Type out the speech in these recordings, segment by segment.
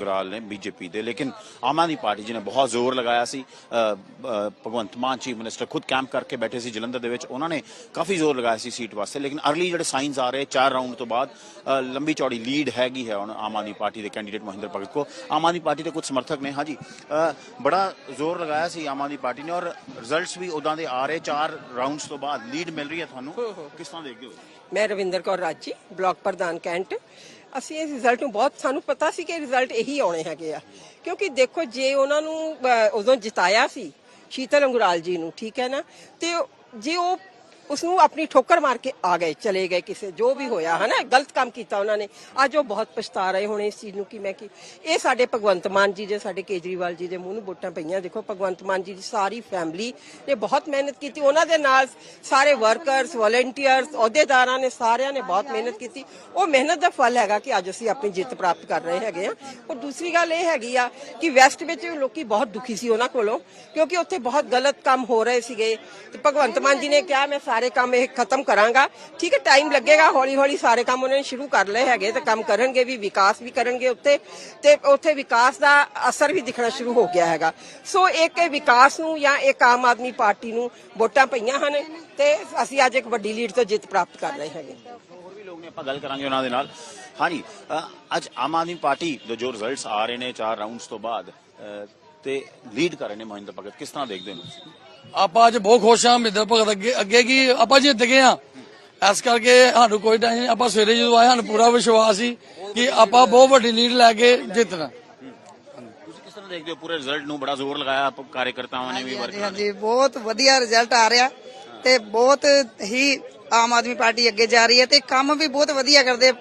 ਗਰਾਲ ਨੇ ਬੀਜੇਪੀ ਦੇ। ਲੇਕਿਨ ਆਮ ਆਦਮੀ ਪਾਰਟੀ ਜੀ ਨੇ ਬਹੁਤ ਜ਼ੋਰ ਲਗਾਇਆ ਸੀ। ਭਗਵੰਤ ਮਾਨ ਚੀਫ ਮਿਨਿਸਟਰ ਖੁਦ ਕੈਂਪ ਕਰਕੇ ਬੈਠੇ ਸੀ ਜਲੰਧਰ ਦੇ ਵਿੱਚ। ਉਹਨਾਂ ਨੇ ਕਾਫੀ ਜ਼ੋਰ ਲਗਾਇਆ ਸੀ ਸੀਟ ਵਾਸਤੇ। ਲੇਕਿਨ ਅਰਲੀ ਜਿਹੜੇ ਸਾਈਨਸ ਆ ਰਹੇ ਚਾਰ ਰਾਉਂਡ ਤੋਂ ਬਾਅਦ ਲੰਬੀ ਚੌੜੀ ਲੀਡ ਹੈਗੀ ਹੈ ਹੁਣ ਆਮ ਆਦਮੀ ਪਾਰਟੀ ਦੇ ਕੈਂਡੀਡੇਟ ਮਹਿੰਦਰ ਭਗਤ ਕੋ। ਆਮ ਆਦਮੀ ਪਾਰਟੀ ਦੇ ਕੁਝ ਸਮਰਥਕ ਨੇ। ਹਾਂਜੀ ਬੜਾ ਜ਼ੋਰ ਲਗਾਇਆ ਸੀ ਆਮ ਆਦਮੀ ਪਾਰਟੀ ਨੇ ਔਰ ਰਿਜ਼ਲਟਸ ਵੀ ਉਦਾਂ ਦੇ ਆ ਰਹੇ। ਚਾਰ ਰਾਉਂਡਸ ਤੋਂ ਬਾਅਦ ਲੀਡ ਮਿਲ ਰਹੀ ਹੈ ਤੁਹਾਨੂੰ। ਕਿਸ ਤਰ੍ਹਾਂ ਦੇਖਦੇ ਹੋ? ਮੈਂ ਰਵਿੰਦਰ ਕੌਰ ਰਾਜੀ ਬਲਾਕ ਪ੍ਰਧਾਨ ਕੈਂਟ। ਅਸੀਂ ਇਹ ਰਿਜ਼ਲਟ ਨੂੰ ਬਹੁਤ ਸਾਨੂੰ ਪਤਾ ਸੀ ਕਿ ਰਿਜ਼ਲਟ ਇਹੀ ਆਉਣੇ ਹੈਗੇ ਆ। ਕਿਉਂਕਿ ਦੇਖੋ ਜੇ ਉਹਨਾਂ ਨੂੰ ਅਹ, ਉਦੋਂ ਜਿਤਾਇਆ ਸੀ ਸ਼ੀਤਲ ਅੰਗੁਰਾਲ ਜੀ ਨੂੰ ਠੀਕ ਹੈ ਨਾ? ਤੇ ਜੇ ਉਹ ਉਸ ਨੂੰ ਆਪਣੀ ਠੋਕਰ ਮਾਰ ਕੇ ਆ ਗਏ, ਚਲੇ ਗਏ ਕਿਸੇ, ਜੋ ਵੀ ਹੋਇਆ ਹੈ ਨਾ ਗਲਤ ਕੰਮ ਕੀਤਾ ਉਹਨਾਂ ਨੇ। ਅੱਜ ਉਹ ਬਹੁਤ ਪਛਤਾ ਰਹੇ ਹੋਣੇ ਇਸ ਚੀਜ਼ ਨੂੰ ਕਿ ਮੈਂ ਕਿ, ਇਹ ਸਾਡੇ ਭਗਵੰਤ ਮਾਨ ਜੀ ਦੇ, ਸਾਡੇ ਕੇਜਰੀਵਾਲ ਜੀ ਦੇ ਮੂੰਹ ਨੂੰ ਵੋਟਾਂ ਪਈਆਂ। ਦੇਖੋ, ਭਗਵੰਤ ਮਾਨ ਜੀ ਦੀ ਸਾਰੀ ਫੈਮਿਲੀ ਨੇ ਬਹੁਤ ਮਿਹਨਤ ਕੀਤੀ। ਉਹਨਾਂ ਦੇ ਨਾਲ ਸਾਰੇ ਵਰਕਰਸ ਵਲੰਟੀਅਰਸ ਅਹੁਦੇਦਾਰਾਂ ਨੇ ਸਾਰਿਆਂ ਨੇ ਬਹੁਤ ਮਿਹਨਤ ਕੀਤੀ। ਉਹ ਮਿਹਨਤ ਦਾ ਫਲ ਹੈਗਾ ਕਿ ਅੱਜ ਅਸੀਂ ਆਪਣੀ ਜਿੱਤ ਪ੍ਰਾਪਤ ਕਰ ਰਹੇ ਹੈਗੇ ਆ ਔਰ ਦੂਸਰੀ ਗੱਲ ਇਹ ਹੈਗੀ ਆ ਕਿ ਵੈਸਟ ਵਿੱਚ ਲੋਕੀ ਬਹੁਤ ਦੁਖੀ ਸੀ ਉਹਨਾਂ ਕੋਲੋਂ, ਕਿਉਂਕਿ ਉੱਥੇ ਬਹੁਤ ਗਲਤ ਕੰਮ ਹੋ ਰਹੇ ਸੀਗੇ। ਤੇ ਭਗਵੰਤ ਮਾਨ ਜੀ ਨੇ ਕਿਹਾ, ਮੈਂ ਸਾਰੇ ਕੰਮ ਇਹ ਖਤਮ ਕਰਾਂਗਾ। ਠੀਕ ਹੈ ਟਾਈਮ ਲੱਗੇਗਾ ਹੌਲੀ ਹੌਲੀ ਸਾਰੇ ਕੰਮ ਉਹਨਾਂ ਨੇ ਸ਼ੁਰੂ ਕਰ ਲਏ ਹੈਗੇ ਤੇ ਕੰਮ ਕਰਨਗੇ ਵੀ ਵਿਕਾਸ ਵੀ ਕਰਨਗੇ ਉੱਤੇ ਤੇ ਉੱਥੇ ਵਿਕਾਸ ਦਾ ਅਸਰ ਵੀ ਦਿਖਣਾ ਸ਼ੁਰੂ ਹੋ ਗਿਆ ਹੈਗਾ। ਸੋ ਇੱਕ ਇਹ ਵਿਕਾਸ ਨੂੰ ਜਾਂ ਇੱਕ ਆਮ ਆਦਮੀ ਪਾਰਟੀ ਨੂੰ ਵੋਟਾਂ ਪਈਆਂ ਹਨ ਤੇ ਅਸੀਂ ਅੱਜ ਇੱਕ ਵੱਡੀ ਲੀਡ ਤੋਂ ਜਿੱਤ ਪ੍ਰਾਪਤ ਕਰ ਰਹੇ ਹੈਗੇ। ਹੋਰ ਵੀ ਲੋਕ ਨੇ ਆਪਾਂ ਗੱਲ ਕਰਾਂਗੇ ਉਹਨਾਂ ਦੇ ਨਾਲ। ਹਾਂਜੀ ਅ, ਅੱਜ ਆਮ ਆਦਮੀ ਪਾਰਟੀ ਦੇ ਜੋ ਰਿਜ਼ਲਟਸ ਆ ਰਹੇ ਨੇ ਚਾਰ ਰਾਉਂਡਸ ਤੋਂ ਬਾਅਦ ਅ, ਤੇ ਲੀਡ ਕਰ ਰਹੇ ਨੇ ਮਹਿੰਦਰ ਭਗਤ। ਕਿਸ ਤਰ੍ਹਾਂ ਦੇਖਦੇ ਹੋ ਤੁਸੀਂ? ਆਪਾਂ ਅੱਜ ਬਹੁਤ ਖੁਸ਼ ਹਾਂ ਮਿੰਦਰ ਭਗਤ ਅੱਗੇ ਅੱਗੇ ਕੀ ਆਪਾਂ ਜਿੱਤ ਗਏ ਆ ਇਸ ਕਰਕੇ ਸਾਨੂੰ ਕੋਈ ਟੈਨਸ਼ਨ ਨਹੀਂ ਆਪਾਂ ਸਵੇਰੇ ਜਦੋਂ ਆਏ ਸਾਨੂੰ ਪੂਰਾ ਵਿਸ਼ਵਾਸ ਸੀ ਕਿ ਆਪਾਂ ਬਹੁਤ ਵੱਡੀ ਲੀਡ ਲੈ ਕੇ ਜਿੱਤਣਾ। ਤੁਸੀਂ ਕਿਸ ਤਰ੍ਹਾਂ ਦੇਖਦੇ ਹੋ ਪੂਰੇ ਰਿਜ਼ਲਟ ਨੂੰ? ਬੜਾ ਜ਼ੋਰ ਲਗਾਇਆ ਆਪ ਕਾਰਜਕਰਤਾਵਾਂ ਨੇ ਵੀ ਹਾਂਜੀ ਵਰਕਰਾਂ ਨੇ। ਹਾਂਜੀ ਬਹੁਤ ਵਧੀਆ ਰਿਜ਼ਲਟ ਆ ਰਿਹਾ ਤੇ ਬਹੁਤ ਹੀ ਆਮ ਆਦਮੀ ਪਾਰਟੀ ਅੱਗੇ ਜਾ ਰਹੀ ਹੈ ਤੇ ਕੰਮ ਵੀ ਬਹੁਤ ਵਧੀਆ ਕਰਦੇ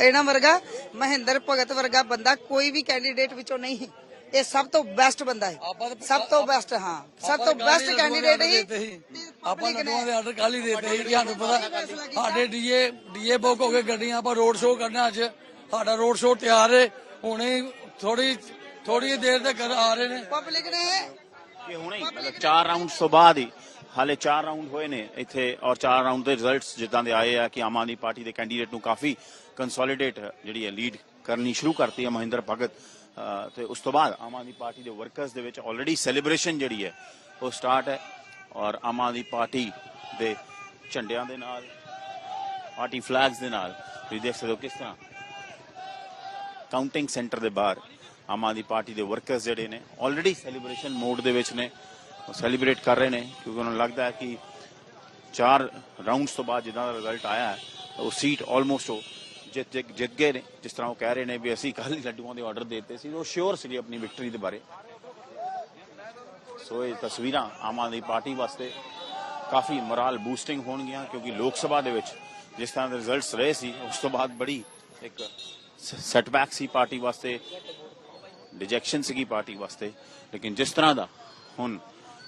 ਇਹਨਾਂ ਵਰਗਾ ਮਹਿੰਦਰ ਭਗਤ ਵਰਗਾ ਬੰਦਾ ਕੋਈ ਵੀ ਕੈਂਡੀਡੇਟ ਵਿੱਚੋਂ ਨਹੀਂ ਇਹ ਸਭ ਤੋਂ ਬੈਸਟ ਬੰਦਾ ਹੈ। ਸਭ ਤੋਂ ਬੈਸਟ ਹਾਂ। ਸਭ ਤੋਂ ਬੈਸਟ ਕੈਂਡੀਡੇਟ ਹੀ ਆਪਾਂ ਨਗਵਾਂ ਦੇ ਆਰਡਰ ਕੱਲ ਹੀ ਦੇਤੇ ਸੀ। ਕਿ ਸਾਨੂੰ ਪਤਾ ਸਾਡੇ ਡੀਏ ਡੀਏ ਬੁੱਕ ਹੋ ਗਏ ਗੱਡੀਆਂ ਆਪਾਂ ਰੋਡ ਸ਼ੋਅ ਕਰਨਾ ਅੱਜ। ਸਾਡਾ ਰੋਡ ਸ਼ੋਅ ਤਿਆਰ ਹੈ ਹੁਣੇ ਥੋੜੀ ਥੋੜੀ ਦੇਰ ਤੱਕ ਆ ਰਹੇ ਨੇ। ਪਬਲਿਕ ਨੇ ਇਹ ਹੁਣੇ ਹੀ ਮਤਲਬ ਚਾਰ ਰਾਉਂਡਸ ਤੋਂ ਬਾਅਦ ਹੀ ਹਾਲੇ ਚਾਰ ਰਾਉਂਡ ਹੋਏ ਨੇ ਇੱਥੇ ਔਰ ਚਾਰ ਰਾਉਂਡ ਦੇ ਰਿਜ਼ਲਟਸ ਜਿੱਦਾਂ ਦੇ ਆਏ ਆ ਕਿ ਆਮ ਆਦਮੀ ਪਾਰਟੀ ਦੇ ਕੈਂਡੀਡੇਟ ਨੂੰ ਕਾਫੀ ਕੰਸੋਲੀਡੇਟ ਜਿਹੜੀ ਹੈ ਲੀਡ ਕਰਨੀ ਸ਼ੁਰੂ ਕਰਤੀ ਹੈ ਮਹਿੰਦਰ ਭਗਤ। ਤੇ ਉਸ ਤੋਂ ਬਾਅਦ ਆਮ ਆਦਮੀ ਪਾਰਟੀ ਦੇ ਵਰਕਰਸ ਦੇ ਵਿੱਚ ਆਲਰੇਡੀ ਸੈਲੀਬ੍ਰੇਸ਼ਨ ਜਿਹੜੀ ਹੈ, ਉਹ ਸਟਾਰਟ ਹੈ। ਔਰ ਆਮ ਆਦਮੀ ਪਾਰਟੀ ਦੇ ਝੰਡਿਆਂ ਦੇ ਨਾਲ ਪਾਰਟੀ ਫਲੈਗਸ ਦੇ ਨਾਲ, ਤੁਸੀਂ ਦੇਖ ਸਕਦੇ ਹੋ ਕਿਸ ਤਰ੍ਹਾਂ ਕਾਊਂਟਿੰਗ ਸੈਂਟਰ ਦੇ ਬਾਹਰ ਆਮ ਆਦਮੀ ਪਾਰਟੀ ਦੇ ਵਰਕਰਸ ਜਿਹੜੇ ਨੇ ਆਲਰੇਡੀ ਸੈਲੀਬ੍ਰੇਸ਼ਨ ਮੋਡ ਦੇ ਵਿੱਚ ਨੇ। ਉਹ ਸੈਲੀਬ੍ਰੇਟ ਕਰ ਰਹੇ ਨੇ, ਕਿਉਂਕਿ ਉਹਨਾਂ ਨੂੰ ਲੱਗਦਾ ਹੈ ਕਿ ਚਾਰ ਰਾਉਂਡਸ ਤੋਂ ਬਾਅਦ ਜਿੱਦਾਂ ਦਾ ਰਿਜ਼ਲਟ ਆਇਆ ਹੈ, ਉਹ ਸੀਟ ਆਲਮੋਸਟ ਜਿੱਤ ਜਿੱਤ- ਗਏ ਨੇ, ਜਿਸ ਤਰ੍ਹਾਂ ਉਹ ਕਹਿ ਰਹੇ ਨੇ ਵੀ ਅਸੀਂ ਕੱਲ ਹੀ ਲੱਡੂਆਂ ਦੇ ਆਰਡਰ ਦਿੱਤੇ ਸੀ, ਉਹ ਸ਼ੋਰ ਸੀਗੇ ਆਪਣੀ ਵਿਕਟਰੀ ਦੇ ਬਾਰੇ। ਸੋ ਇਹ ਤਸਵੀਰਾਂ ਆਮ ਆਦਮੀ ਪਾਰਟੀ ਵਾਸਤੇ ਕਾਫੀ ਮੋਰਲ ਬੂਸਟਿੰਗ ਹੋਣਗੀਆਂ, ਕਿਉਂਕਿ ਲੋਕ ਸਭਾ ਦੇ ਵਿੱਚ ਜਿਸ ਤਰ੍ਹਾਂ ਦੇ ਰਿਜ਼ਲਟਸ ਰਹੇ ਸੀ, ਉਸ ਤੋਂ ਬਾਅਦ ਬੜੀ ਇੱਕ ਸੈਟਬੈਕ ਸੀ ਪਾਰਟੀ ਵਾਸਤੇ ਡਿਜੈਕਸ਼ਨ ਸੀਗੀ ਪਾਰਟੀ ਵਾਸਤੇ। ਲੇਕਿਨ ਜਿਸ ਤਰ੍ਹਾਂ ਦਾ ਹੁਣ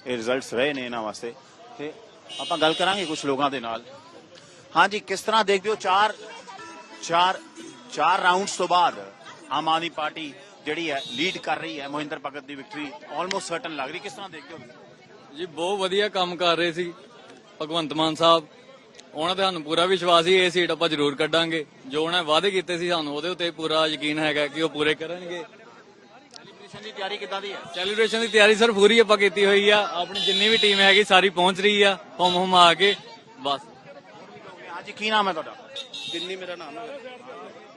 ਇਹ ਰਿਜ਼ਲਟਸ ਰਹੇ ਨੇ ਇਹਨਾਂ ਵਾਸਤੇ, ਤੇ ਆਪਾਂ ਗੱਲ ਕਰਾਂਗੇ ਕੁਝ ਲੋਕਾਂ ਦੇ ਨਾਲ। ਹਾਂਜੀ, ਕਿਸ ਤਰ੍ਹਾਂ ਦੇਖਦੇ ਹੋ ਚਾਰ ਚਾਰ ਚਾਰ ਰਾਉਂਡਸ ਤੋਂ ਬਾਅਦ ਆਮ ਆਦਮੀ ਪਾਰਟੀ ਜਿਹੜੀ ਹੈ ਲੀਡ ਕਰ ਰਹੀ ਹੈ ਮੋਹਿੰਦਰ ਭਗਤ ਦੀ ਵਿਕਟਰੀ ਆਲਮੋਸਟ ਸਰਟਨ ਲੱਗ ਰਹੀ ਕਿਸ ਤਰ੍ਹਾਂ ਦੇਖਦੇ ਹੋ ਜੀ ਬਹੁਤ ਵਧੀਆ ਕੰਮ ਕਰ ਰਹੇ ਸੀ ਭਗਵੰਤ ਮਾਨ ਸਾਹਿਬ। ਉਹਨਾਂ ਤੇ ਸਾਨੂੰ ਪੂਰਾ ਵਿਸ਼ਵਾਸ ਸੀ ਇਹ ਸੀਟ ਆਪਾਂ ਜ਼ਰੂਰ ਕੱਢਾਂਗੇ। ਜੋ ਉਹਨਾਂ ਨੇ ਵਾਅਦੇ ਕੀਤੇ ਸੀ ਸਾਨੂੰ ਉਹਦੇ ਉੱਤੇ ਪੂਰਾ ਯਕੀਨ ਹੈਗਾ ਕਿ ਉਹ ਪੂਰੇ ਕਰਨਗੇ। ਸੈਲੀਬ੍ਰੇਸ਼ਨ ਦੀ ਤਿਆਰੀ ਕਿੱਦਾਂ ਦੀ ਹੈ? ਸੈਲੀਬ੍ਰੇਸ਼ਨ ਦੀ ਤਿਆਰੀ ਸਰ ਪੂਰੀ ਆਪਾਂ ਕੀਤੀ ਹੋਈ ਆ। ਆਪਣੀ ਜਿੰਨੀ ਵੀ ਟੀਮ ਹੈਗੀ ਸਾਰੀ ਪਹੁੰਚ ਰਹੀ ਆ। ਹੁਮ ਹੁਮ ਆ ਕੇ ਬਸ। ਹਾਂਜੀ ਕੀ ਨਾਮ ਹੈ ਤੁਹਾਡਾ? ਬਿੰਨੀ ਮੇਰਾ ਨਾਮ ਹੈ।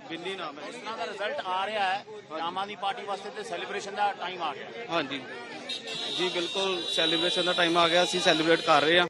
ਬਿੰਨੀ ਨਾਮ ਹੈ। ਤਰ੍ਹਾਂ ਦਾ ਰਿਜ਼ਲਟ ਆ ਰਿਹਾ ਹੈ ਆਮ ਆਦਮੀ ਪਾਰਟੀ ਵਾਸਤੇ ਤੇ ਸੈਲੀਬ੍ਰੇਸ਼ਨ ਦਾ ਟਾਈਮ ਆ ਗਿਆ। ਹਾਂਜੀ। ਜੀ ਬਿਲਕੁਲ ਸੈਲੀਬ੍ਰੇਸ਼ਨ ਦਾ ਟਾਈਮ ਆ ਗਿਆ। ਅਸੀਂ ਸੈਲੀਬ੍ਰੇਟ ਕਰ ਰਹੇ ਹਾਂ।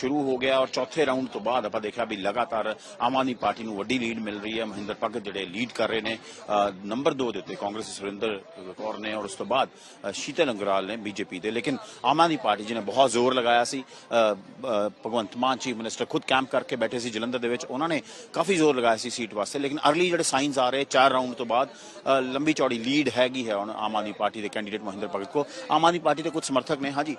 ਸ਼ੁਰੂ ਹੋ ਗਿਆ ਔਰ ਚੌਥੇ ਰਾਊਂਡ ਤੋਂ ਬਾਅਦ ਆਪਾਂ ਦੇਖਿਆ ਵੀ ਲਗਾਤਾਰ ਆਮ ਆਦਮੀ ਪਾਰਟੀ ਨੂੰ ਵੱਡੀ ਲੀਡ ਮਿਲ ਰਹੀ ਹੈ। ਮਹਿੰਦਰ ਭਗਤ ਜਿਹੜੇ ਲੀਡ ਕਰ ਰਹੇ ਨੇ ਅ, ਨੰਬਰ 2 ਦੇ ਉੱਤੇ ਕਾਂਗਰਸ ਦੇ ਸੁਰਿੰਦਰ ਕੌਰ ਨੇ ਔਰ ਉਸ ਤੋਂ ਬਾਅਦ ਸ਼ੀਤਲ ਅੰਗਰਾਲ ਨੇ ਬੀਜੇਪੀ ਦੇ। ਲੇਕਿਨ ਆਮ ਆਦਮੀ ਪਾਰਟੀ ਜਿਹਨੇ ਬਹੁਤ ਜ਼ੋਰ ਲਗਾਇਆ ਸੀ ਭਗਵੰਤ ਮਾਨ ਚੀਫ ਮਿਨਿਸਟਰ ਖੁਦ ਕੈਂਪ ਕਰਕੇ ਬੈਠੇ ਸੀ ਜਲੰਧਰ ਦੇ ਵਿੱਚ ਉਹਨਾਂ ਨੇ ਕਾਫੀ ਜ਼ੋਰ ਲਗਾਇਆ ਸੀ ਸੀਟ ਵਾਸਤੇ। ਲੇਕਿਨ ਅਰਲੀ ਜਿਹੜੇ ਸਾਈਨਸ ਆ ਰਹੇ ਚਾਰ ਰਾਊਂਡ ਤੋਂ ਬਾਅਦ ਲੰਬੀ ਚੌੜੀ ਲੀਡ ਹੈਗੀ ਹੈ ਹੁਣ ਆਮ ਆਦਮੀ ਪਾਰਟੀ ਦੇ ਕੈਂਡੀਡੇਟ ਮਹਿੰਦਰ ਭਗਤ ਕੋ। ਆਮ ਆਦਮੀ ਪਾਰਟੀ ਦੇ ਕੁਝ ਸਮਰਥਕ ਨੇ। ਹਾਂਜੀ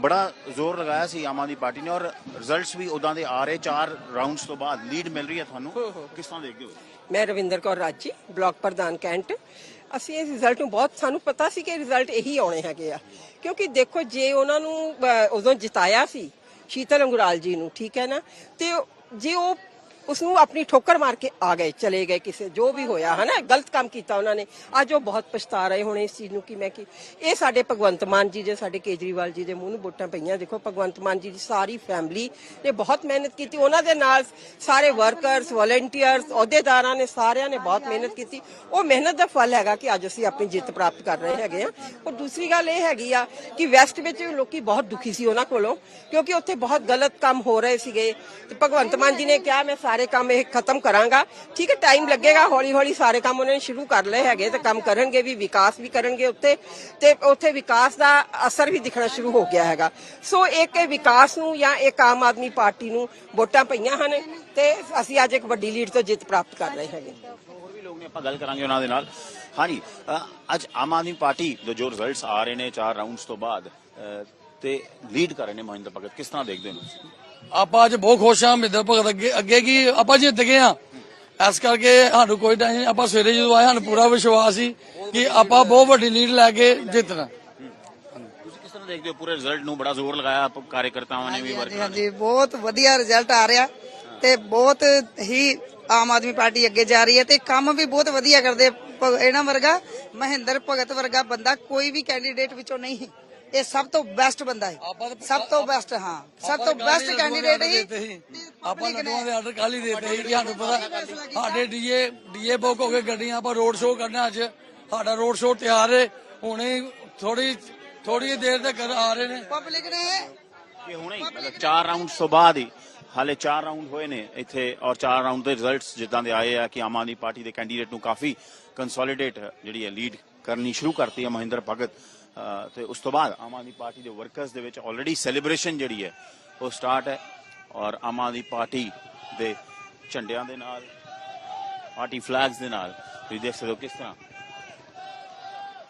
ਬੜਾ ਜ਼ੋਰ ਲਗਾਇਆ ਸੀ ਆਮ ਆਦਮੀ ਪਾਰਟੀ ਨੇ ਔਰ ਰਿਜ਼ਲਟਸ ਵੀ ਉਦਾਂ ਦੇ ਆ ਰਹੇ ਚਾਰ ਰਾਊਂਡਸ ਤੋਂ ਬਾਅਦ ਲੀਡ ਮਿਲ ਰਹੀ ਹੈ ਤੁਹਾਨੂੰ। ਕਿਸ ਤਰ੍ਹਾਂ ਦੇਖਦੇ ਹੋ? ਮੈਂ ਰਵਿੰਦਰ ਕੌਰ ਰਾਜੀ ਬਲਾਕ ਪ੍ਰਧਾਨ ਕੈਂਟ। ਅਸੀਂ ਇਸ ਰਿਜ਼ਲਟ ਨੂੰ ਬਹੁਤ ਸਾਨੂੰ ਪਤਾ ਸੀ ਕਿ ਰਿਜ਼ਲਟ ਇਹੀ ਆਉਣੇ ਹੈਗੇ ਆ। ਕਿਉਂਕਿ ਦੇਖੋ ਜੇ ਉਹਨਾਂ ਨੂੰ ਉਦੋਂ ਜਿਤਾਇਆ ਸੀ ਸ਼ੀਤਲ ਅੰਗੁਰਾਲ ਜੀ ਨੂੰ ਠੀਕ ਹੈ ਨਾ? ਤੇ ਜੇ ਉਹ ਉਸ ਨੂੰ ਆਪਣੀ ਠੋਕਰ ਮਾਰ ਕੇ ਆ ਗਏ, ਚਲੇ ਗਏ ਕਿਸੇ, ਜੋ ਵੀ ਹੋਇਆ, ਹਨਾ? ਗਲਤ ਕੰਮ ਕੀਤਾ ਉਹਨਾਂ ਨੇ। ਅੱਜ ਉਹ ਬਹੁਤ ਪਛਤਾ ਰਹੇ ਹੋਣੇ ਇਸ ਚੀਜ਼ ਨੂੰ ਕਿ ਮੈਂ ਕਿ ਇਹ ਸਾਡੇ ਭਗਵੰਤ ਮਾਨ ਜੀ ਦੇ ਸਾਡੇ ਕੇਜਰੀਵਾਲ ਜੀ ਦੇ ਮੂੰਹ ਨੂੰ ਵੋਟਾਂ ਪਈਆਂ। ਦੇਖੋ, ਭਗਵੰਤ ਮਾਨ ਜੀ ਦੀ ਸਾਰੀ ਫੈਮਿਲੀ ਨੇ ਬਹੁਤ ਮਿਹਨਤ ਕੀਤੀ। ਉਹਨਾਂ ਦੇ ਨਾਲ ਸਾਰੇ ਵਰਕਰਸ ਵਲੰਟੀਅਰਸ ਅਹੁਦੇਦਾਰਾਂ ਨੇ, ਸਾਰਿਆਂ ਨੇ ਬਹੁਤ ਮਿਹਨਤ ਕੀਤੀ। ਉਹ ਮਿਹਨਤ ਦਾ ਫਲ ਹੈਗਾ ਕਿ ਅੱਜ ਅਸੀਂ ਆਪਣੀ ਜਿੱਤ ਪ੍ਰਾਪਤ ਕਰ ਰਹੇ ਹੈਗੇ ਆ ਔਰ ਦੂਸਰੀ ਗੱਲ ਇਹ ਹੈਗੀ ਆ ਕਿ ਵੈਸਟ ਵਿੱਚ ਲੋਕੀ ਬਹੁਤ ਦੁਖੀ ਸੀ ਉਹਨਾਂ ਕੋਲੋਂ, ਕਿਉਂਕਿ ਉੱਥੇ ਬਹੁਤ ਗਲਤ ਕੰਮ ਹੋ ਰਹੇ ਸੀਗੇ। ਤੇ ਭਗਵੰਤ ਮਾਨ ਜੀ ਨੇ ਕਿਹਾ, ਮੈਂ ਸਾਰੇ ਕੰਮ ਇਹ ਖਤਮ ਕਰਾਂਗਾ। ਠੀਕ ਹੈ ਟਾਈਮ ਲੱਗੇਗਾ ਹੌਲੀ ਹੌਲੀ ਸਾਰੇ ਕੰਮ ਉਹਨਾਂ ਨੇ ਸ਼ੁਰੂ ਕਰ ਲਏ ਹੈਗੇ ਤੇ ਕੰਮ ਕਰਨਗੇ ਵੀ ਵਿਕਾਸ ਵੀ ਕਰਨਗੇ ਉੱਥੇ ਤੇ ਉੱਥੇ ਵਿਕਾਸ ਦਾ ਅਸਰ ਵੀ ਦਿਖਣਾ ਸ਼ੁਰੂ ਹੋ ਗਿਆ ਹੈਗਾ। ਸੋ ਇੱਕ ਇਹ ਵਿਕਾਸ ਨੂੰ ਜਾਂ ਇੱਕ ਆਮ ਆਦਮੀ ਪਾਰਟੀ ਨੂੰ ਵੋਟਾਂ ਪਈਆਂ ਹਨ ਤੇ ਅਸੀਂ ਅੱਜ ਇੱਕ ਵੱਡੀ ਲੀਡ ਤੋਂ ਜਿੱਤ ਪ੍ਰਾਪਤ ਕਰ ਰਹੇ ਹੈਗੇ। ਹੋਰ ਵੀ ਲੋਕ ਨੇ ਆਪਾਂ ਗੱਲ ਕਰਾਂਗੇ ਉਹਨਾਂ ਦੇ ਨਾਲ। ਹਾਂਜੀ ਅ, ਅੱਜ ਆਮ ਆਦਮੀ ਪਾਰਟੀ ਦੇ ਜੋ ਰਿਜ਼ਲਟਸ ਆ ਰਹੇ ਨੇ ਚਾਰ ਰਾਊਂਡਸ ਤੋਂ ਬਾਅਦ ਅ, ਤੇ ਲੀਡ ਕਰ ਰਹੇ ਨੇ ਮਹਿੰਦਰ ਭਗਤ। ਕਿਸ ਤਰ੍ਹਾਂ ਦੇਖਦੇ ਹੋ ਆਪਾਂ ਅੱਜ ਬਹੁਤ ਖੁਸ਼ ਹਾਂ ਮਿੱਦਰ ਭਗਤ ਅੱਗੇ ਅੱਗੇ ਕੀ ਆਪਾਂ ਜਿੱਤ ਗਏ ਆ ਇਸ ਕਰਕੇ ਸਾਨੂੰ ਕੋਈ ਟੈਨਸ਼ਨ ਨਹੀਂ। ਆਪਾਂ ਸਵੇਰੇ ਜਦੋਂ ਆਏ ਸਾਨੂੰ ਪੂਰਾ ਵਿਸ਼ਵਾਸ ਸੀ ਕਿ ਆਪਾਂ ਬਹੁਤ ਵੱਡੀ ਲੀਡ ਲੈ ਕੇ ਜਿੱਤਣਾ। ਤੁਸੀਂ ਕਿਸ ਤਰ੍ਹਾਂ ਦੇਖਦੇ ਹੋ ਪੂਰੇ ਰਿਜ਼ਲਟ ਨੂੰ? ਬੜਾ ਜ਼ੋਰ ਲਗਾਇਆ ਆਪ ਕਾਰਜਕਰਤਾਵਾਂ ਨੇ ਵੀ ਵਰਕਰਾਂ ਨੇ ਹਾਂਜੀ ਬਹੁਤ ਵਧੀਆ ਰਿਜ਼ਲਟ ਆ ਰਿਹਾ ਤੇ ਬਹੁਤ ਹੀ ਆਮ ਆਦਮੀ ਪਾਰਟੀ ਅੱਗੇ ਜਾ ਰਹੀ ਹੈ ਤੇ ਕੰਮ ਵੀ ਬਹੁਤ ਵਧੀਆ ਕਰਦੇ ਇਹਨਾਂ ਵਰਗਾ ਮਹਿੰਦਰ ਭਗਤ ਵਰਗਾ ਬੰਦਾ ਕੋਈ ਵੀ ਕੈਂਡੀਡੇਟ ਵਿੱਚੋਂ ਨਹੀਂ। ਇਹ ਸਭ ਤੋਂ ਬੈਸਟ ਬੰਦਾ ਹੈ। ਸਭ ਤੋਂ ਬੈਸਟ ਹਾਂ। ਸਭ ਤੋਂ ਬੈਸਟ ਕੈਂਡੀਡੇਟ ਹੀ ਆਪਾਂ ਨਟੂਆਂ ਦੇ ਆਰਡਰ ਕੱਲ ਹੀ ਦਿੱਤੇ ਸੀ ਕਿ ਸਾਨੂੰ ਪਤਾ ਸਾਡੇ ਡੀਏ ਡੀਏ ਬੁੱਕ ਹੋ ਗਏ ਗੱਡੀਆਂ ਆਪਾਂ ਰੋਡ ਸ਼ੋਅ ਕਰਨਾ ਅੱਜ। ਸਾਡਾ ਰੋਡ ਸ਼ੋਅ ਤਿਆਰ ਹੈ ਹੁਣੇ ਥੋੜੀ ਥੋੜੀ ਦੇਰ ਤੱਕ ਆ ਰਹੇ ਨੇ। ਪਬਲਿਕ ਨੇ ਇਹ ਹੁਣੇ ਚਾਰ ਰਾਊਂਡਸ ਤੋਂ ਬਾਅਦ ਹੀ। ਹਾਲੇ ਚਾਰ ਰਾਊਂਡ ਹੋਏ ਨੇ ਇੱਥੇ ਔਰ ਚਾਰ ਰਾਊਂਡ ਦੇ ਰਿਜ਼ਲਟਸ ਜਿੱਦਾਂ ਦੇ ਆਏ ਆ ਕਿ ਆਮ ਆਦਮੀ ਪਾਰਟੀ ਦੇ ਕੈਂਡੀਡੇਟ ਨੂੰ ਕਾਫੀ ਕੰਸੋਲੀਡੇਟ ਜਿਹੜੀ ਹੈ ਲੀਡ ਕਰਨੀ ਸ਼ੁਰੂ ਕਰਤੀ ਹੈ ਮਹਿੰਦਰ ਭਗਤ। ਤੇ ਉਸ ਤੋਂ ਬਾਅਦ ਆਮ ਆਦਮੀ ਪਾਰਟੀ ਦੇ ਵਰਕਰਸ ਦੇ ਵਿੱਚ ਆਲਰੇਡੀ ਸੈਲੀਬ੍ਰੇਸ਼ਨ ਜਿਹੜੀ ਹੈ ਉਹ ਸਟਾਰਟ ਹੈ ਔਰ ਆਮ ਆਦਮੀ ਪਾਰਟੀ ਦੇ ਝੰਡਿਆਂ ਦੇ ਨਾਲ ਪਾਰਟੀ ਫਲੈਗਸ ਦੇ ਨਾਲ ਤੁਸੀਂ ਦੇਖ ਸਕਦੇ ਹੋ ਕਿਸ ਤਰ੍ਹਾਂ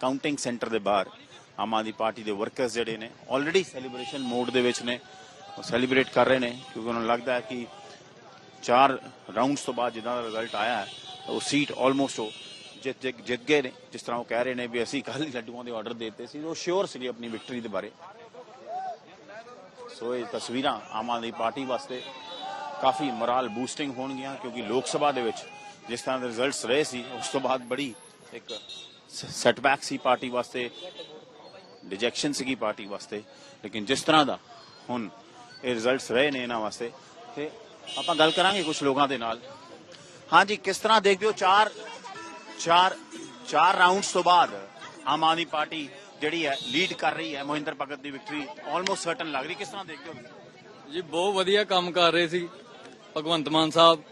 ਕਾਊਂਟਿੰਗ ਸੈਂਟਰ ਦੇ ਬਾਹਰ ਆਮ ਆਦਮੀ ਪਾਰਟੀ ਦੇ ਵਰਕਰਸ ਜਿਹੜੇ ਨੇ ਆਲਰੇਡੀ ਸੈਲੀਬ੍ਰੇਸ਼ਨ ਮੋਡ ਦੇ ਵਿੱਚ ਨੇ ਉਹ ਸੈਲੀਬ੍ਰੇਟ ਕਰ ਰਹੇ ਨੇ ਕਿਉਂਕਿ ਉਹਨਾਂ ਨੂੰ ਲੱਗਦਾ ਹੈ ਕਿ ਚਾਰ ਰਾਊਂਡਸ ਤੋਂ ਬਾਅਦ ਜਿੱਦਾਂ ਦਾ ਰਿਜ਼ਲਟ ਆਇਆ ਹੈ, ਉਹ ਸੀਟ ਆਲਮੋਸਟ ਉਹ ਜਿੱਤ ਜਿੱਤ- ਨੇ, ਜਿਸ ਤਰ੍ਹਾਂ ਉਹ ਕਹਿ ਰਹੇ ਨੇ ਵੀ ਅਸੀਂ ਕੱਲ ਹੀ ਲੱਡੂਆਂ ਦੇ ਆਰਡਰ ਦਿੱਤੇ ਸੀ, ਉਹ ਸ਼ੋਰ ਸੀ ਆਪਣੀ ਵਿਕਟਰੀ ਦੇ ਬਾਰੇ। ਸੋ ਇਹ ਤਸਵੀਰਾਂ ਆਮ ਆਦਮੀ ਪਾਰਟੀ ਵਾਸਤੇ ਕਾਫੀ ਮੋਰਲ ਬੂਸਟਿੰਗ ਹੋਣਗੀਆਂ, ਕਿਉਂਕਿ ਲੋਕ ਸਭਾ ਦੇ ਵਿੱਚ ਜਿਸ ਤਰ੍ਹਾਂ ਦੇ ਰਿਜ਼ਲਟਸ ਰਹੇ ਸੀ, ਉਸ ਤੋਂ ਬਾਅਦ ਬੜੀ ਇੱਕ ਸੈਟਬੈਕ ਸੀ ਪਾਰਟੀ ਵਾਸਤੇ ਡਿਜੈਕਸ਼ਨ ਸੀਗੀ ਪਾਰਟੀ ਵਾਸਤੇ। ਲੇਕਿਨ ਜਿਸ ਤਰ੍ਹਾਂ ਦਾ ਹੁਣ ਇਹ ਰਿਜ਼ਲਟਸ ਰਹੇ ਨੇ ਇਹਨਾਂ ਵਾਸਤੇ, ਤੇ ਆਪਾਂ ਗੱਲ ਕਰਾਂਗੇ ਕੁਝ ਲੋਕਾਂ ਦੇ ਨਾਲ। ਹਾਂਜੀ, ਕਿਸ ਤਰ੍ਹਾਂ ਦੇਖਦੇ ਹੋ ਚਾਰ ਚਾਰ ਚਾਰ ਰਾਊਂਡਸ ਤੋਂ ਬਾਅਦ ਆਮ ਆਦਮੀ ਪਾਰਟੀ ਜਿਹੜੀ ਹੈ ਲੀਡ ਕਰ ਰਹੀ ਹੈ ਮੋਹਿੰਦਰ ਭਗਤ ਦੀ ਵਿਕਟਰੀ ਆਲਮੋਸਟ ਸਰਟਨ ਲੱਗ ਰਹੀ। ਕਿਸ ਤਰ੍ਹਾਂ ਦੇਖਦੇ ਹੋ ਜੀ ਬਹੁਤ ਵਧੀਆ ਕੰਮ ਕਰ ਰਹੇ ਸੀ ਭਗਵੰਤ ਮਾਨ ਸਾਹਿਬ।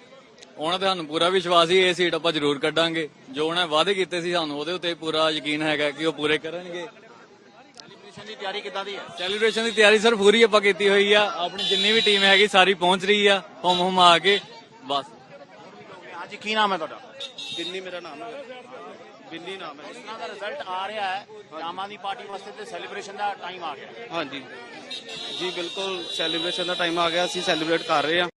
ਉਹਨਾਂ ਤੇ ਸਾਨੂੰ ਪੂਰਾ ਵਿਸ਼ਵਾਸ ਸੀ ਇਹ ਸੀਟ ਆਪਾਂ ਜ਼ਰੂਰ ਕੱਢਾਂਗੇ। ਜੋ ਉਹਨਾਂ ਵਾਅਦੇ ਕੀਤੇ ਸੀ ਸਾਨੂੰ ਉਹਦੇ ਉੱਤੇ ਪੂਰਾ ਯਕੀਨ ਹੈਗਾ ਕਿ ਉਹ ਪੂਰੇ ਕਰਨਗੇ। ਸੈਲੀਬ੍ਰੇਸ਼ਨ ਦੀ ਤਿਆਰੀ ਕਿੱਦਾਂ ਦੀ ਹੈ? ਸੈਲੀਬ੍ਰੇਸ਼ਨ ਦੀ ਤਿਆਰੀ ਸਰ ਪੂਰੀ ਆਪਾਂ ਕੀਤੀ ਹੋਈ ਆ। ਆਪਣੀ ਜਿੰਨੀ ਵੀ ਟੀਮ ਹੈਗੀ ਸਾਰੀ ਪਹੁੰਚ ਰਹੀ ਆ ਹੁਮ ਹੁਮ ਆ ਕੇ। ਬਸ। ਹਾਂਜੀ ਕੀ ਨਾਮ ਹੈ ਤੁਹਾਡਾ? ਬਿੰਨੀ ਮੇਰਾ ਨਾਮ ਹੈ। ਬਿੰਨੀ ਨਾਮ ਹੈ। ਇਸ ਤਰ੍ਹਾਂ ਦਾ ਰਿਜ਼ਲਟ ਆ ਰਿਹਾ ਹੈ ਆਮ ਆਦਮੀ ਪਾਰਟੀ ਵਾਸਤੇ ਤੇ ਸੈਲੀਬ੍ਰੇਸ਼ਨ ਦਾ ਟਾਈਮ ਆ ਗਿਆ। ਹਾਂਜੀ। ਜੀ ਬਿਲਕੁਲ ਸੈਲੀਬ੍ਰੇਸ਼ਨ ਦਾ ਟਾਈਮ ਆ ਗਿਆ ਅਸੀਂ ਸੈਲੀਬ੍ਰੇਟ ਕਰ ਰਹੇ ਹਾਂ।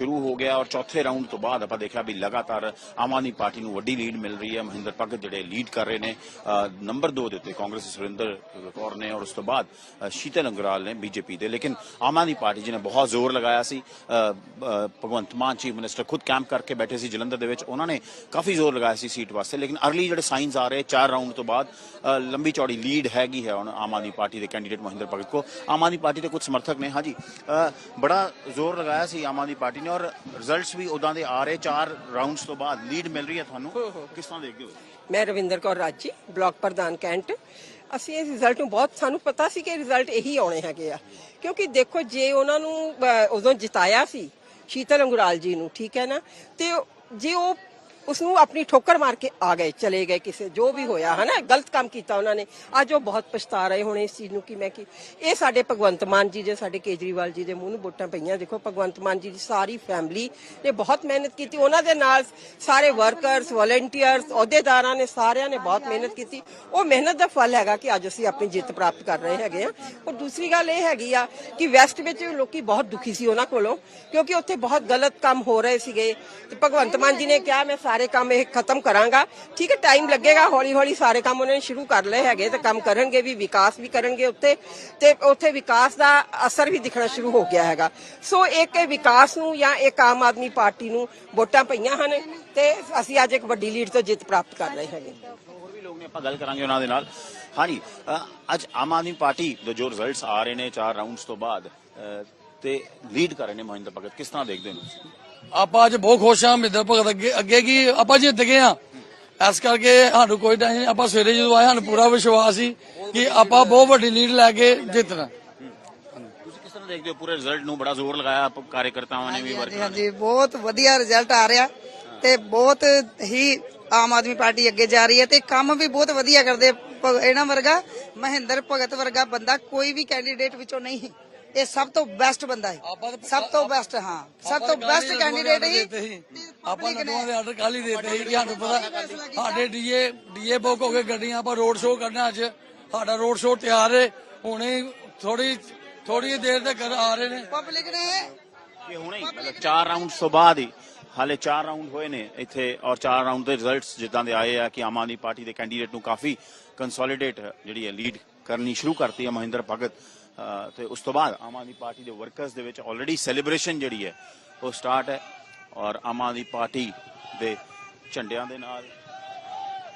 ਸ਼ੁਰੂ ਹੋ ਗਿਆ ਔਰ ਚੌਥੇ ਰਾਊਂਡ ਤੋਂ ਬਾਅਦ ਆਪਾਂ ਦੇਖਿਆ ਵੀ ਲਗਾਤਾਰ ਆਮ ਆਦਮੀ ਪਾਰਟੀ ਨੂੰ ਵੱਡੀ ਲੀਡ ਮਿਲ ਰਹੀ ਹੈ ਮਹਿੰਦਰ ਭਗਤ ਜਿਹੜੇ ਲੀਡ ਕਰ ਰਹੇ ਨੇ ਨੰਬਰ 2 ਦੇ ਉੱਤੇ ਕਾਂਗਰਸ ਸੁਰਿੰਦਰ ਕੌਰ ਨੇ ਔਰ ਉਸ ਤੋਂ ਬਾਅਦ ਸ਼ੀਤਲ ਅੰਗਰਾਲ ਨੇ ਬੀਜੇਪੀ ਦੇ ਲੇਕਿਨ ਆਮ ਆਦਮੀ ਪਾਰਟੀ ਜਿਹਨੇ ਬਹੁਤ ਜ਼ੋਰ ਲਗਾਇਆ ਸੀ ਭਗਵੰਤ ਮਾਨ ਚੀਫ ਮਿਨਿਸਟਰ ਖੁਦ ਕੈਂਪ ਕਰਕੇ ਬੈਠੇ ਸੀ ਜਲੰਧਰ ਦੇ ਵਿੱਚ ਉਹਨਾਂ ਨੇ ਕਾਫੀ ਜ਼ੋਰ ਲਗਾਇਆ ਸੀ ਸੀਟ ਵਾਸਤੇ ਲੇਕਿਨ ਅਰਲੀ ਜਿਹੜੇ ਸਾਈਨਸ ਆ ਰਹੇ ਚਾਰ ਰਾਊਂਡ ਤੋਂ ਬਾਅਦ ਅ, ਲੰਬੀ ਚੌੜੀ ਲੀਡ ਹੈਗੀ ਹੈ ਹੁਣ ਆਮ ਆਦਮੀ ਪਾਰਟੀ ਦੇ ਕੈਂਡੀਡੇਟ ਮਹਿੰਦਰ ਭਗਤ ਕੋ ਆਮ ਆਦਮੀ ਪਾਰਟੀ ਦੇ ਕੁਝ ਸਮਰਥਕ ਨੇ ਹਾਂਜੀ ਅ, ਬੜਾ ਜ਼ੋਰ ਲਗਾਇਆ ਸੀ ਆਮ ਆਦਮੀ ਪਾਰਟੀ ਨੇ ਔਰ ਰਿਜ਼ਲਟਸ ਵੀ ਉਦਾਂ ਦੇ ਆ ਰਹੇ ਚਾਰ ਰਾਊਂਡਸ ਤੋਂ ਬਾਅਦ ਲੀਡ ਮਿਲ ਰਹੀ ਹੈ ਤੁਹਾਨੂੰ। ਕਿਸ ਤਰ੍ਹਾਂ ਦੇਖਦੇ ਹੋ? ਮੈਂ ਰਵਿੰਦਰ ਕੌਰ ਰਾਜੀ ਬਲਾਕ ਪ੍ਰਧਾਨ ਕੈਂਟ। ਅਸੀਂ ਇਸ ਰਿਜ਼ਲਟ ਨੂੰ ਬਹੁਤ ਸਾਨੂੰ ਪਤਾ ਸੀ ਕਿ ਰਿਜ਼ਲਟ ਇਹੀ ਆਉਣੇ ਹੈਗੇ ਆ। ਕਿਉਂਕਿ ਦੇਖੋ ਜੇ ਉਹਨਾਂ ਨੂੰ ਉਦੋਂ ਜਿਤਾਇਆ ਸੀ ਸ਼ੀਤਲ ਅੰਗੁਰਾਲ ਜੀ ਨੂੰ ਠੀਕ ਹੈ ਨਾ? ਤੇ ਜੇ ਉਹ ਉਸ ਨੂੰ ਆਪਣੀ ਠੋਕਰ ਮਾਰ ਕੇ ਆ ਗਏ, ਚਲੇ ਗਏ ਕਿਸੇ, ਜੋ ਵੀ ਹੋਇਆ, ਹਨਾ? ਗਲਤ ਕੰਮ ਕੀਤਾ ਉਹਨਾਂ ਨੇ। ਅੱਜ ਉਹ ਬਹੁਤ ਪਛਤਾ ਰਹੇ ਹੋਣੇ ਇਸ ਚੀਜ਼ ਨੂੰ ਕਿ ਮੈਂ ਕਿ ਇਹ ਸਾਡੇ ਭਗਵੰਤ ਮਾਨ ਜੀ ਦੇ ਸਾਡੇ ਕੇਜਰੀਵਾਲ ਜੀ ਦੇ ਮੂੰਹ ਨੂੰ ਵੋਟਾਂ ਪਈਆਂ। ਦੇਖੋ, ਭਗਵੰਤ ਮਾਨ ਜੀ ਦੀ ਸਾਰੀ ਫੈਮਿਲੀ ਨੇ ਬਹੁਤ ਮਿਹਨਤ ਕੀਤੀ। ਉਹਨਾਂ ਦੇ ਨਾਲ ਸਾਰੇ ਵਰਕਰਸ ਵਲੰਟੀਅਰਸ ਅਹੁਦੇਦਾਰਾਂ ਨੇ, ਸਾਰਿਆਂ ਨੇ ਬਹੁਤ ਮਿਹਨਤ ਕੀਤੀ। ਉਹ ਮਿਹਨਤ ਦਾ ਫਲ ਹੈਗਾ ਕਿ ਅੱਜ ਅਸੀਂ ਆਪਣੀ ਜਿੱਤ ਪ੍ਰਾਪਤ ਕਰ ਰਹੇ ਹੈਗੇ ਆ ਔਰ ਦੂਸਰੀ ਗੱਲ ਇਹ ਹੈਗੀ ਆ ਕਿ ਵੈਸਟ ਵਿੱਚ ਲੋਕੀ ਬਹੁਤ ਦੁਖੀ ਸੀ ਉਹਨਾਂ ਕੋਲੋਂ, ਕਿਉਂਕਿ ਉੱਥੇ ਬਹੁਤ ਗਲਤ ਕੰਮ ਹੋ ਰਹੇ ਸੀਗੇ। ਤੇ ਭਗਵੰਤ ਮਾਨ ਜੀ ਨੇ ਕਿਹਾ, ਮੈਂ ਸਾਰੇ ਕੰਮ ਇਹ ਖਤਮ ਕਰਾਂਗਾ। ਠੀਕ ਹੈ ਟਾਈਮ ਲੱਗੇਗਾ ਹੌਲੀ ਹੌਲੀ ਸਾਰੇ ਕੰਮ ਉਹਨਾਂ ਨੇ ਸ਼ੁਰੂ ਕਰ ਲਏ ਹੈਗੇ ਤੇ ਕੰਮ ਕਰਨਗੇ ਵੀ ਵਿਕਾਸ ਵੀ ਕਰਨਗੇ ਉੱਥੇ ਤੇ ਉੱਥੇ ਵਿਕਾਸ ਦਾ ਅਸਰ ਵੀ ਦਿਖਣਾ ਸ਼ੁਰੂ ਹੋ ਗਿਆ ਹੈਗਾ। ਸੋ ਇੱਕ ਇਹ ਵਿਕਾਸ ਨੂੰ ਜਾਂ ਇੱਕ ਆਮ ਆਦਮੀ ਪਾਰਟੀ ਨੂੰ ਵੋਟਾਂ ਪਈਆਂ ਹਨ ਤੇ ਅਸੀਂ ਅੱਜ ਇੱਕ ਵੱਡੀ ਲੀਡ ਤੋਂ ਜਿੱਤ ਪ੍ਰਾਪਤ ਕਰ ਰਹੇ ਹੈਗੇ। ਹੋਰ ਵੀ ਲੋਕ ਨੇ ਆਪਾਂ ਗੱਲ ਕਰਾਂਗੇ ਉਹਨਾਂ ਦੇ ਨਾਲ। ਹਾਂਜੀ ਅ, ਅੱਜ ਆਮ ਆਦਮੀ ਪਾਰਟੀ ਦੇ ਜੋ ਰਿਜ਼ਲਟਸ ਆ ਰਹੇ ਨੇ ਚਾਰ ਰਾਊਂਡਸ ਤੋਂ ਬਾਅਦ ਅ, ਤੇ ਲੀਡ ਕਰ ਰਹੇ ਨੇ ਮਹਿੰਦਰ ਭਗਤ ਕਿਸ ਤਰ੍ਹਾਂ ਦੇਖਦੇ ਹੋ ਆਪਾਂ ਅੱਜ ਬਹੁਤ ਖੁਸ਼ ਹਾਂ ਮਿੱਤਰ ਭਗਤ ਅੱਗੇ ਅੱਗੇ ਕੀ ਆਪਾਂ ਜਿੱਤ ਗਏ ਆ ਇਸ ਕਰਕੇ ਸਾਨੂੰ ਕੋਈ ਟੈਨਸ਼ਨ ਨਹੀਂ ਆਪਾਂ ਸਵੇਰੇ ਜਦੋਂ ਆਏ ਸਾਨੂੰ ਪੂਰਾ ਵਿਸ਼ਵਾਸ ਸੀ ਕਿ ਆਪਾਂ ਬਹੁਤ ਵੱਡੀ ਲੀਡ ਲੈ ਕੇ ਜਿੱਤਣਾ। ਤੁਸੀਂ ਕਿਸ ਤਰ੍ਹਾਂ ਦੇਖਦੇ ਹੋ ਪੂਰੇ ਰਿਜ਼ਲਟ ਨੂੰ? ਬੜਾ ਜ਼ੋਰ ਲਗਾਇਆ ਆਪ ਕਾਰਜਕਰਤਾਵਾਂ ਨੇ ਵੀ ਵਰਕਰਾਂ ਹਾਂਜੀ ਬਹੁਤ ਵਧੀਆ ਰਿਜ਼ਲਟ ਆ ਰਿਹਾ ਤੇ ਬਹੁਤ ਹੀ ਆਮ ਆਦਮੀ ਪਾਰਟੀ ਅੱਗੇ ਜਾ ਰਹੀ ਹੈ ਤੇ ਕੰਮ ਵੀ ਬਹੁਤ ਵਧੀਆ ਕਰਦੇ ਇਹਨਾਂ ਵਰਗਾ ਮਹਿੰਦਰ ਭਗਤ ਵਰਗਾ ਬੰਦਾ ਕੋਈ ਵੀ ਕੈਂਡੀਡੇਟ ਵਿੱਚੋਂ ਨਹੀਂ। ਇਹ ਸਭ ਤੋਂ ਬੈਸਟ ਬੰਦਾ ਹੈ ਸਭ ਤੋਂ ਬੈਸਟ ਹਾਂ। ਸਭ ਤੋਂ ਬੈਸਟ ਕੈਂਡੀਡੇਟ ਹੀ ਆਪਾਂ ਨਟੂਆਂ ਦੇ ਆਰਡਰ ਕੱਲ ਹੀ ਦੇਤੇ ਸੀ ਕਿ ਸਾਨੂੰ ਪਤਾ ਸਾਡੇ ਡੀਏ ਡੀਏ ਬੁੱਕ ਹੋ ਗਏ ਗੱਡੀਆਂ ਆਪਾਂ ਰੋਡ ਸ਼ੋਅ ਕਰਨਾ ਅੱਜ। ਸਾਡਾ ਰੋਡ ਸ਼ੋਅ ਤਿਆਰ ਹੈ ਹੁਣੇ ਥੋੜੀ ਥੋੜੀ ਦੇਰ ਤੱਕ ਆ ਰਹੇ ਨੇ। ਪਬਲਿਕ ਨੇ ਇਹ ਹੁਣੇ ਹੀ ਚਾਰ ਰਾਊਂਡਸ ਤੋਂ ਬਾਅਦ ਹੀ। ਹਾਲੇ ਚਾਰ ਰਾਊਂਡ ਹੋਏ ਨੇ ਇੱਥੇ ਔਰ ਚਾਰ ਰਾਊਂਡ ਦੇ ਰਿਜ਼ਲਟਸ ਜਿੱਦਾਂ ਦੇ ਆਏ ਆ ਕਿ ਆਮ ਆਦਮੀ ਪਾਰਟੀ ਦੇ ਕੈਂਡੀਡੇਟ ਨੂੰ ਕਾਫੀ ਕੰਸੋਲੀਡੇਟ ਜਿਹੜੀ ਹੈ ਲੀਡ ਕਰਨੀ ਸ਼ੁਰੂ ਕਰਤੀ ਹੈ ਮਹਿੰਦਰ ਭਗਤ। ਤੇ ਉਸ ਤੋਂ ਬਾਅਦ ਆਮ ਆਦਮੀ ਪਾਰਟੀ ਦੇ ਵਰਕਰਸ ਦੇ ਵਿੱਚ ਆਲਰੇਡੀ ਸੈਲੀਬ੍ਰੇਸ਼ਨ ਜਿਹੜੀ ਹੈ ਉਹ ਸਟਾਰਟ ਹੈ ਔਰ ਆਮ ਆਦਮੀ ਪਾਰਟੀ ਦੇ ਝੰਡਿਆਂ ਦੇ ਨਾਲ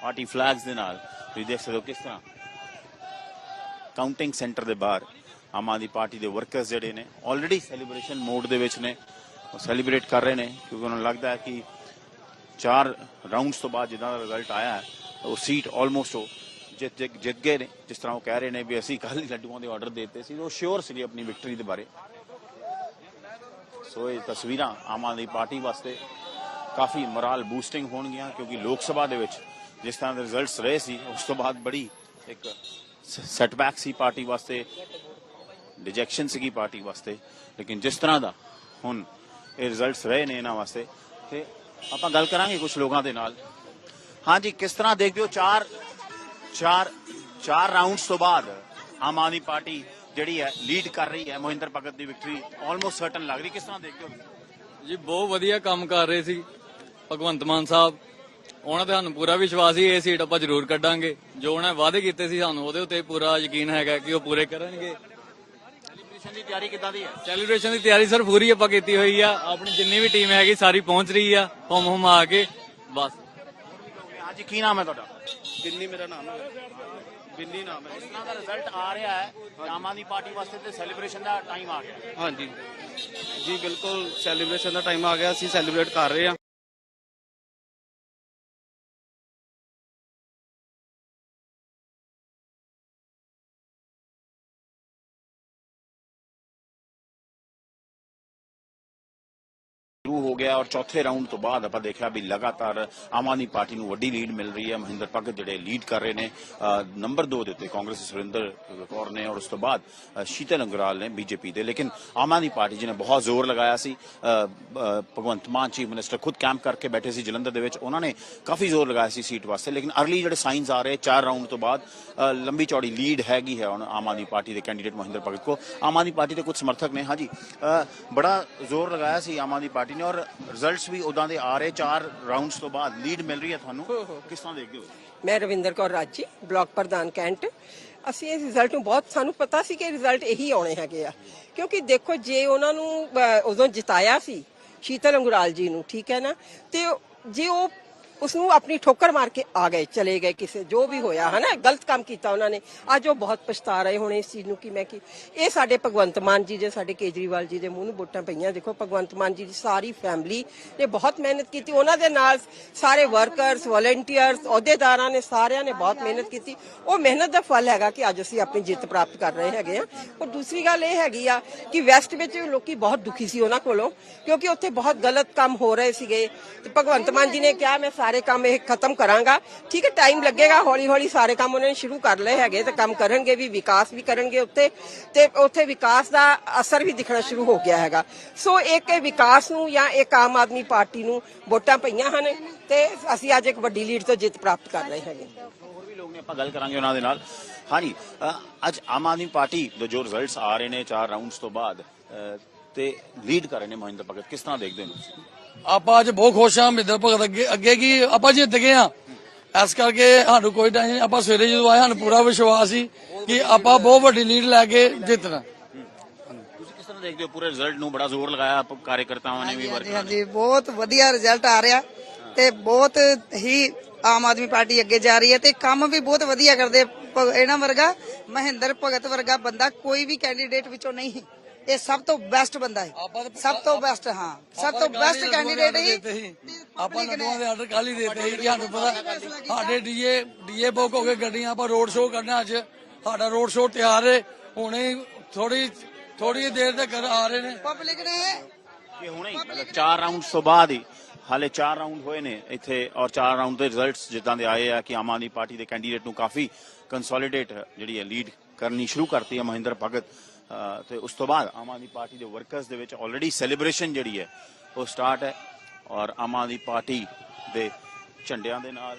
ਪਾਰਟੀ ਫਲੈਗਸ ਦੇ ਨਾਲ ਤੁਸੀਂ ਦੇਖ ਸਕਦੇ ਹੋ ਕਿਸ ਤਰ੍ਹਾਂ ਕਾਊਂਟਿੰਗ ਸੈਂਟਰ ਦੇ ਬਾਹਰ ਆਮ ਆਦਮੀ ਪਾਰਟੀ ਦੇ ਵਰਕਰਸ ਜਿਹੜੇ ਨੇ ਆਲਰੇਡੀ ਸੈਲੀਬ੍ਰੇਸ਼ਨ ਮੋਡ ਦੇ ਵਿੱਚ ਨੇ ਉਹ ਸੈਲੀਬ੍ਰੇਟ ਕਰ ਰਹੇ ਨੇ ਕਿਉਂਕਿ ਉਹਨਾਂ ਨੂੰ ਲੱਗਦਾ ਹੈ ਕਿ ਚਾਰ ਰਾਊਂਡਸ ਤੋਂ ਬਾਅਦ ਜਿੱਦਾਂ ਦਾ ਰਿਜ਼ਲਟ ਆਇਆ ਹੈ, ਉਹ ਸੀਟ ਆਲਮੋਸਟ ਉਹ ਜਿੱਤ ਗਏ ਨੇ, ਜਿਸ ਤਰ੍ਹਾਂ ਉਹ ਕਹਿ ਰਹੇ ਨੇ ਵੀ ਅਸੀਂ ਕੱਲ ਹੀ ਲੱਡੂਆਂ ਦੇ ਆਰਡਰ ਦਿੱਤੇ ਸੀ, ਉਹ ਸ਼ੋਰ ਸੀ ਆਪਣੀ ਵਿਕਟਰੀ ਦੇ ਬਾਰੇ। ਸੋ ਇਹ ਤਸਵੀਰਾਂ ਆਮ ਆਦਮੀ ਪਾਰਟੀ ਵਾਸਤੇ ਕਾਫੀ ਮੋਰਲ ਬੂਸਟਿੰਗ ਹੋਣਗੀਆਂ, ਕਿਉਂਕਿ ਲੋਕ ਸਭਾ ਦੇ ਵਿੱਚ ਜਿਸ ਤਰ੍ਹਾਂ ਦੇ ਰਿਜ਼ਲਟਸ ਰਹੇ ਸੀ, ਉਸ ਤੋਂ ਬਾਅਦ ਬੜੀ ਇੱਕ ਸੈਟਬੈਕ ਸੀ ਪਾਰਟੀ ਵਾਸਤੇ ਡਿਜੈਕਸ਼ਨ ਸੀਗੀ ਪਾਰਟੀ ਵਾਸਤੇ। ਲੇਕਿਨ ਜਿਸ ਤਰ੍ਹਾਂ ਦਾ ਹੁਣ ਇਹ ਰਿਜ਼ਲਟਸ ਰਹੇ ਨੇ ਇਹਨਾਂ ਵਾਸਤੇ, ਤੇ ਆਪਾਂ ਗੱਲ ਕਰਾਂਗੇ ਕੁਝ ਲੋਕਾਂ ਦੇ ਨਾਲ। ਹਾਂਜੀ, ਕਿਸ ਤਰ੍ਹਾਂ ਦੇਖਦੇ ਹੋ ਚਾਰ ਚਾਰ ਚਾਰ ਰਾਊਂਡਸ ਤੋਂ ਬਾਅਦ ਆਮ ਆਦਮੀ ਪਾਰਟੀ ਜਿਹੜੀ ਹੈ ਲੀਡ ਕਰ ਰਹੀ ਹੈ ਮੋਹਿੰਦਰ ਭਗਤ ਦੀ ਵਿਕਟਰੀ ਆਲਮੋਸਟ ਸਰਟਨ ਲੱਗ ਰਹੀ ਕਿਸ ਤਰ੍ਹਾਂ ਦੇਖਦੇ ਹੋ ਜੀ ਬਹੁਤ ਵਧੀਆ ਕੰਮ ਕਰ ਰਹੇ ਸੀ ਭਗਵੰਤ ਮਾਨ ਸਾਹਿਬ। ਉਹਨਾਂ ਤੇ ਸਾਨੂੰ ਪੂਰਾ ਵਿਸ਼ਵਾਸ ਸੀ ਇਹ ਸੀਟ ਆਪਾਂ ਜ਼ਰੂਰ ਕੱਢਾਂਗੇ। ਜੋ ਉਹਨਾਂ ਵਾਅਦੇ ਕੀਤੇ ਸੀ ਸਾਨੂੰ ਉਹਦੇ ਉੱਤੇ ਪੂਰਾ ਯਕੀਨ ਹੈਗਾ ਕਿ ਉਹ ਪੂਰੇ ਕਰਨਗੇ। ਸੈਲੀਬ੍ਰੇਸ਼ਨ ਦੀ ਤਿਆਰੀ ਕਿੱਦਾਂ ਦੀ ਹੈ? ਸੈਲੀਬ੍ਰੇਸ਼ਨ ਦੀ ਤਿਆਰੀ ਸਰ ਪੂਰੀ ਆਪਾਂ ਕੀਤੀ ਹੋਈ ਆ। ਆਪਣੀ ਜਿੰਨੀ ਵੀ ਟੀਮ ਹੈਗੀ ਸਾਰੀ ਪਹੁੰਚ ਰਹੀ ਆ ਹੁਮ ਹੁਮ ਆ ਕੇ ਬਸ। ਹਾਂਜੀ ਕੀ ਨਾਮ ਹੈ ਤੁਹਾਡਾ? ਬਿੰਨੀ ਮੇਰਾ ਨਾਮ ਹੈ। ਬਿੰਨੀ ਨਾਮ ਹੈ। ਇਸ ਤਰ੍ਹਾਂ ਦਾ ਰਿਜ਼ਲਟ ਆ ਰਿਹਾ ਹੈ। ਆਮ ਆਦਮੀ ਪਾਰਟੀ ਵਾਸਤੇ ਤੇ ਸੈਲੀਬ੍ਰੇਸ਼ਨ ਦਾ ਟਾਈਮ ਆ ਗਿਆ। ਹਾਂਜੀ। ਜੀ ਬਿਲਕੁਲ ਸੈਲੀਬ੍ਰੇਸ਼ਨ ਦਾ ਟਾਈਮ ਆ ਗਿਆ। ਅਸੀਂ ਸੈਲੀਬ੍ਰੇਟ ਕਰ ਰਹੇ ਹਾਂ। ਸ਼ੁਰੂ ਹੋ ਗਿਆ ਔਰ ਚੌਥੇ ਰਾਊਂਡ ਤੋਂ ਬਾਅਦ ਆਪਾਂ ਦੇਖਿਆ ਵੀ ਲਗਾਤਾਰ ਆਮ ਆਦਮੀ ਪਾਰਟੀ ਨੂੰ ਵੱਡੀ ਲੀਡ ਮਿਲ ਰਹੀ ਹੈ। ਮਹਿੰਦਰ ਭਗਤ ਜਿਹੜੇ ਲੀਡ ਕਰ ਰਹੇ ਨੇ ਨੰਬਰ 2 ਦੇ ਉੱਤੇ ਕਾਂਗਰਸ ਸੁਰਿੰਦਰ ਕੌਰ ਨੇ ਔਰ ਉਸ ਤੋਂ ਬਾਅਦ ਸ਼ੀਤਲ ਅੰਗਰਾਲ ਨੇ ਬੀਜੇਪੀ ਦੇ। ਲੇਕਿਨ ਆਮ ਆਦਮੀ ਪਾਰਟੀ ਜਿਹਨੇ ਬਹੁਤ ਜ਼ੋਰ ਲਗਾਇਆ ਸੀ ਭਗਵੰਤ ਮਾਨ ਚੀਫ ਮਿਨਿਸਟਰ ਖੁਦ ਕੈਂਪ ਕਰਕੇ ਬੈਠੇ ਸੀ ਜਲੰਧਰ ਦੇ ਵਿੱਚ, ਉਹਨਾਂ ਨੇ ਕਾਫੀ ਜ਼ੋਰ ਲਗਾਇਆ ਸੀ ਸੀਟ ਵਾਸਤੇ। ਲੇਕਿਨ ਅਰਲੀ ਜਿਹੜੇ ਸਾਈਨਸ ਆ ਰਹੇ, ਚਾਰ ਰਾਉਂਡ ਤੋਂ ਬਾਅਦ ਲੰਬੀ ਚੌੜੀ ਲੀਡ ਹੈਗੀ ਹੈ ਹੁਣ ਆਮ ਆਦਮੀ ਪਾਰਟੀ ਦੇ ਕੈਂਡੀਡੇਟ ਮਹਿੰਦਰ ਭਗਤ ਕੋ। ਆਮ ਆਦਮੀ ਪਾਰਟੀ ਦੇ ਕੁਝ ਸਮਰਥਕ ਨੇ। ਹਾਂਜੀ ਬੜਾ ਜ਼ੋਰ ਲਗਾਇਆ ਸੀ ਆਮ ਆਦਮੀ ਪਾਰਟੀ ਨੇ। ਔਰ ਰਿਜ਼ਲਟਸ ਵੀ ਉਦਾਂ ਦੇ ਆ ਰਹੇ। ਚਾਰ ਰਾਊਂਡਸ ਤੋਂ ਬਾਅਦ ਲੀਡ ਮਿਲ ਰਹੀ ਹੈ ਤੁਹਾਨੂੰ। ਕਿਸ ਤਰ੍ਹਾਂ ਦੇਖਦੇ ਹੋ? ਮੈਂ ਰਵਿੰਦਰ ਕੌਰ ਰਾਜੀ ਬਲਾਕ ਪ੍ਰਧਾਨ ਕੈਂਟ। ਅਸੀਂ ਇਸ ਰਿਜ਼ਲਟ ਨੂੰ ਬਹੁਤ ਸਾਨੂੰ ਪਤਾ ਸੀ ਕਿ ਰਿਜ਼ਲਟ ਇਹੀ ਆਉਣੇ ਹੈਗੇ ਆ। ਕਿਉਂਕਿ ਦੇਖੋ ਜੇ ਉਹਨਾਂ ਨੂੰ ਉਦੋਂ ਜਿਤਾਇਆ ਸੀ ਸ਼ੀਤਲ ਅੰਗੁਰਾਲ ਜੀ ਨੂੰ ਠੀਕ ਹੈ ਨਾ? ਤੇ ਜੇ ਉਹ ਉਸ ਨੂੰ ਆਪਣੀ ਠੋਕਰ ਮਾਰ ਕੇ ਆ ਗਏ, ਚਲੇ ਗਏ ਕਿਸੇ, ਜੋ ਵੀ ਹੋਇਆ, ਹਨਾ? ਗਲਤ ਕੰਮ ਕੀਤਾ ਉਹਨਾਂ ਨੇ। ਅੱਜ ਉਹ ਬਹੁਤ ਪਛਤਾ ਰਹੇ ਹੋਣੇ ਇਸ ਚੀਜ਼ ਨੂੰ ਕਿ ਮੈਂ ਕਿ ਇਹ ਸਾਡੇ ਭਗਵੰਤ ਮਾਨ ਜੀ ਦੇ ਸਾਡੇ ਕੇਜਰੀਵਾਲ ਜੀ ਦੇ ਮੂੰਹ ਨੂੰ ਵੋਟਾਂ ਪਈਆਂ। ਦੇਖੋ, ਭਗਵੰਤ ਮਾਨ ਜੀ ਦੀ ਸਾਰੀ ਫੈਮਿਲੀ ਨੇ ਬਹੁਤ ਮਿਹਨਤ ਕੀਤੀ। ਉਹਨਾਂ ਦੇ ਨਾਲ ਸਾਰੇ ਵਰਕਰਸ ਵਲੰਟੀਅਰਸ ਅਹੁਦੇਦਾਰਾਂ ਨੇ, ਸਾਰਿਆਂ ਨੇ ਬਹੁਤ ਮਿਹਨਤ ਕੀਤੀ। ਉਹ ਮਿਹਨਤ ਦਾ ਫਲ ਹੈਗਾ ਕਿ ਅੱਜ ਅਸੀਂ ਆਪਣੀ ਜਿੱਤ ਪ੍ਰਾਪਤ ਕਰ ਰਹੇ ਹੈਗੇ ਆ ਔਰ ਦੂਸਰੀ ਗੱਲ ਇਹ ਹੈਗੀ ਆ ਕਿ ਵੈਸਟ ਵਿੱਚ ਲੋਕੀ ਬਹੁਤ ਦੁਖੀ ਸੀ ਉਹਨਾਂ ਕੋਲੋਂ, ਕਿਉਂਕਿ ਉੱਥੇ ਬਹੁਤ ਗਲਤ ਕੰਮ ਹੋ ਰਹੇ ਸੀਗੇ। ਤੇ ਭਗਵੰਤ ਮਾਨ ਜੀ ਨੇ ਕਿਹਾ, ਮੈਂ ਸਾਰੇ ਕੰਮ ਇਹ ਖਤਮ ਕਰਾਂਗਾ। ਠੀਕ ਹੈ ਟਾਈਮ ਲੱਗੇਗਾ ਹੌਲੀ ਹੌਲੀ ਸਾਰੇ ਕੰਮ ਉਹਨਾਂ ਨੇ ਸ਼ੁਰੂ ਕਰ ਲਏ ਹੈਗੇ ਤੇ ਕੰਮ ਕਰਨਗੇ ਵੀ ਵਿਕਾਸ ਵੀ ਕਰਨਗੇ ਉੱਥੇ ਤੇ ਉੱਥੇ ਵਿਕਾਸ ਦਾ ਅਸਰ ਵੀ ਦਿਖਣਾ ਸ਼ੁਰੂ ਹੋ ਗਿਆ ਹੈਗਾ। ਸੋ ਇੱਕ ਇਹ ਵਿਕਾਸ ਨੂੰ ਜਾਂ ਇੱਕ ਆਮ ਆਦਮੀ ਪਾਰਟੀ ਨੂੰ ਵੋਟਾਂ ਪਈਆਂ ਹਨ ਤੇ ਅਸੀਂ ਅੱਜ ਇੱਕ ਵੱਡੀ ਲੀਡ ਤੋਂ ਜਿੱਤ ਪ੍ਰਾਪਤ ਕਰ ਰਹੇ ਹੈਗੇ। ਹੋਰ ਵੀ ਲੋਕ ਨੇ ਆਪਾਂ ਗੱਲ ਕਰਾਂਗੇ ਉਹਨਾਂ ਦੇ ਨਾਲ। ਹਾਂਜੀ ਅ, ਅੱਜ ਆਮ ਆਦਮੀ ਪਾਰਟੀ ਦੇ ਜੋ ਰਿਜ਼ਲਟਸ ਆ ਰਹੇ ਨੇ ਚਾਰ ਰਾਊਂਡਸ ਤੋਂ ਬਾਅਦ ਅ, ਤੇ ਲੀਡ ਕਰ ਰਹੇ ਨੇ ਮਹਿੰਦਰ ਭਗਤ। ਕਿਸ ਤਰ੍ਹਾਂ ਦੇਖਦੇ ਨੇ ਆਪਾਂ ਅੱਜ ਬਹੁਤ ਖੁਸ਼ ਹਾਂ ਮਿੱਦਰ ਭਗਤ ਅੱਗੇ ਅੱਗੇ ਕੀ ਆਪਾਂ ਜਿੱਤ ਗਏ ਆ ਇਸ ਕਰਕੇ ਸਾਨੂੰ ਕੋਈ ਟੈਨਸ਼ਨ ਨਹੀਂ ਆਪਾਂ ਸਵੇਰੇ ਜਦੋਂ ਆਏ ਸਾਨੂੰ ਪੂਰਾ ਵਿਸ਼ਵਾਸ ਸੀ ਕਿ ਆਪਾਂ ਬਹੁਤ ਵੱਡੀ ਲੀਡ ਲੈ ਕੇ ਜਿੱਤਣਾ। ਤੁਸੀਂ ਕਿਸ ਤਰ੍ਹਾਂ ਦੇਖਦੇ ਹੋ ਪੂਰੇ ਰਿਜ਼ਲਟ ਨੂੰ? ਬੜਾ ਜ਼ੋਰ ਲਗਾਇਆ ਆਪ ਕਾਰਜਕਰਤਾਵਾਂ ਨੇ ਵੀ ਹਾਂਜੀ ਵਰਕਰਾਂ ਨੇ ਹਾਂਜੀ ਬਹੁਤ ਵਧੀਆ ਰਿਜ਼ਲਟ ਆ ਰਿਹਾ ਤੇ ਬਹੁਤ ਹੀ ਆਮ ਆਦਮੀ ਪਾਰਟੀ ਅੱਗੇ ਜਾ ਰਹੀ ਹੈ ਤੇ ਕੰਮ ਵੀ ਬਹੁਤ ਵਧੀਆ ਕਰਦੇ ਇਹਨਾਂ ਵਰਗਾ ਮਹਿੰਦਰ ਭਗਤ ਵਰਗਾ ਬੰਦਾ ਕੋਈ ਵੀ ਕੈਂਡੀਡੇਟ ਵਿੱਚੋਂ ਨਹੀਂ। ਇਹ ਸਭ ਤੋਂ ਬੈਸਟ ਬੰਦਾ ਹੈ। ਸਭ ਤੋਂ ਬੈਸਟ ਹਾਂ। ਸਭ ਤੋਂ ਬੈਸਟ ਕੈਂਡੀਡੇਟ ਹੀ ਆਪਾਂ ਨਟੂਆਂ ਦੇ ਆਰਡਰ ਕੱਲ ਹੀ ਦਿੱਤੇ ਸੀ ਕਿ ਸਾਨੂੰ ਪਤਾ ਸਾਡੇ ਡੀਏ ਡੀਏ ਬੁੱਕ ਹੋ ਗਏ ਗੱਡੀਆਂ ਆਪਾਂ ਰੋਡ ਸ਼ੋਅ ਕਰਨਾ ਅੱਜ। ਸਾਡਾ ਰੋਡ ਸ਼ੋਅ ਤਿਆਰ ਹੈ ਹੁਣੇ ਥੋੜੀ ਥੋੜੀ ਦੇਰ ਤੱਕ ਆ ਰਹੇ ਨੇ। ਪਬਲਿਕ ਨੇ ਕਿ ਹੁਣੇ ਚਾਰ ਰਾਊਂਡਸ ਤੋਂ ਬਾਅਦ ਹੀ ਹਾਲੇ ਚਾਰ ਰਾਊਂਡ ਹੋਏ ਨੇ ਇੱਥੇ ਔਰ ਚਾਰ ਰਾਊਂਡ ਦੇ ਰਿਜ਼ਲਟਸ ਜਿੱਦਾਂ ਦੇ ਆਏ ਆ ਕਿ ਆਮ ਆਦਮੀ ਪਾਰਟੀ ਦੇ ਕੈਂਡੀਡੇਟ ਨੂੰ ਕਾਫੀ ਕੰਸੋਲੀਡੇਟ ਜਿਹੜੀ ਹੈ ਲੀਡ ਕਰਨੀ ਸ਼ੁਰੂ ਕਰਤੀ ਹੈ ਮਹਿੰਦਰ ਭਗਤ। ਤੇ ਉਸ ਤੋਂ ਬਾਅਦ ਆਮ ਆਦਮੀ ਪਾਰਟੀ ਦੇ ਵਰਕਰਸ ਦੇ ਵਿੱਚ ਆਲਰੇਡੀ ਸੈਲੀਬ੍ਰੇਸ਼ਨ ਜਿਹੜੀ ਹੈ ਉਹ ਸਟਾਰਟ ਹੈ ਔਰ ਆਮ ਆਦਮੀ ਪਾਰਟੀ ਦੇ ਝੰਡਿਆਂ ਦੇ ਨਾਲ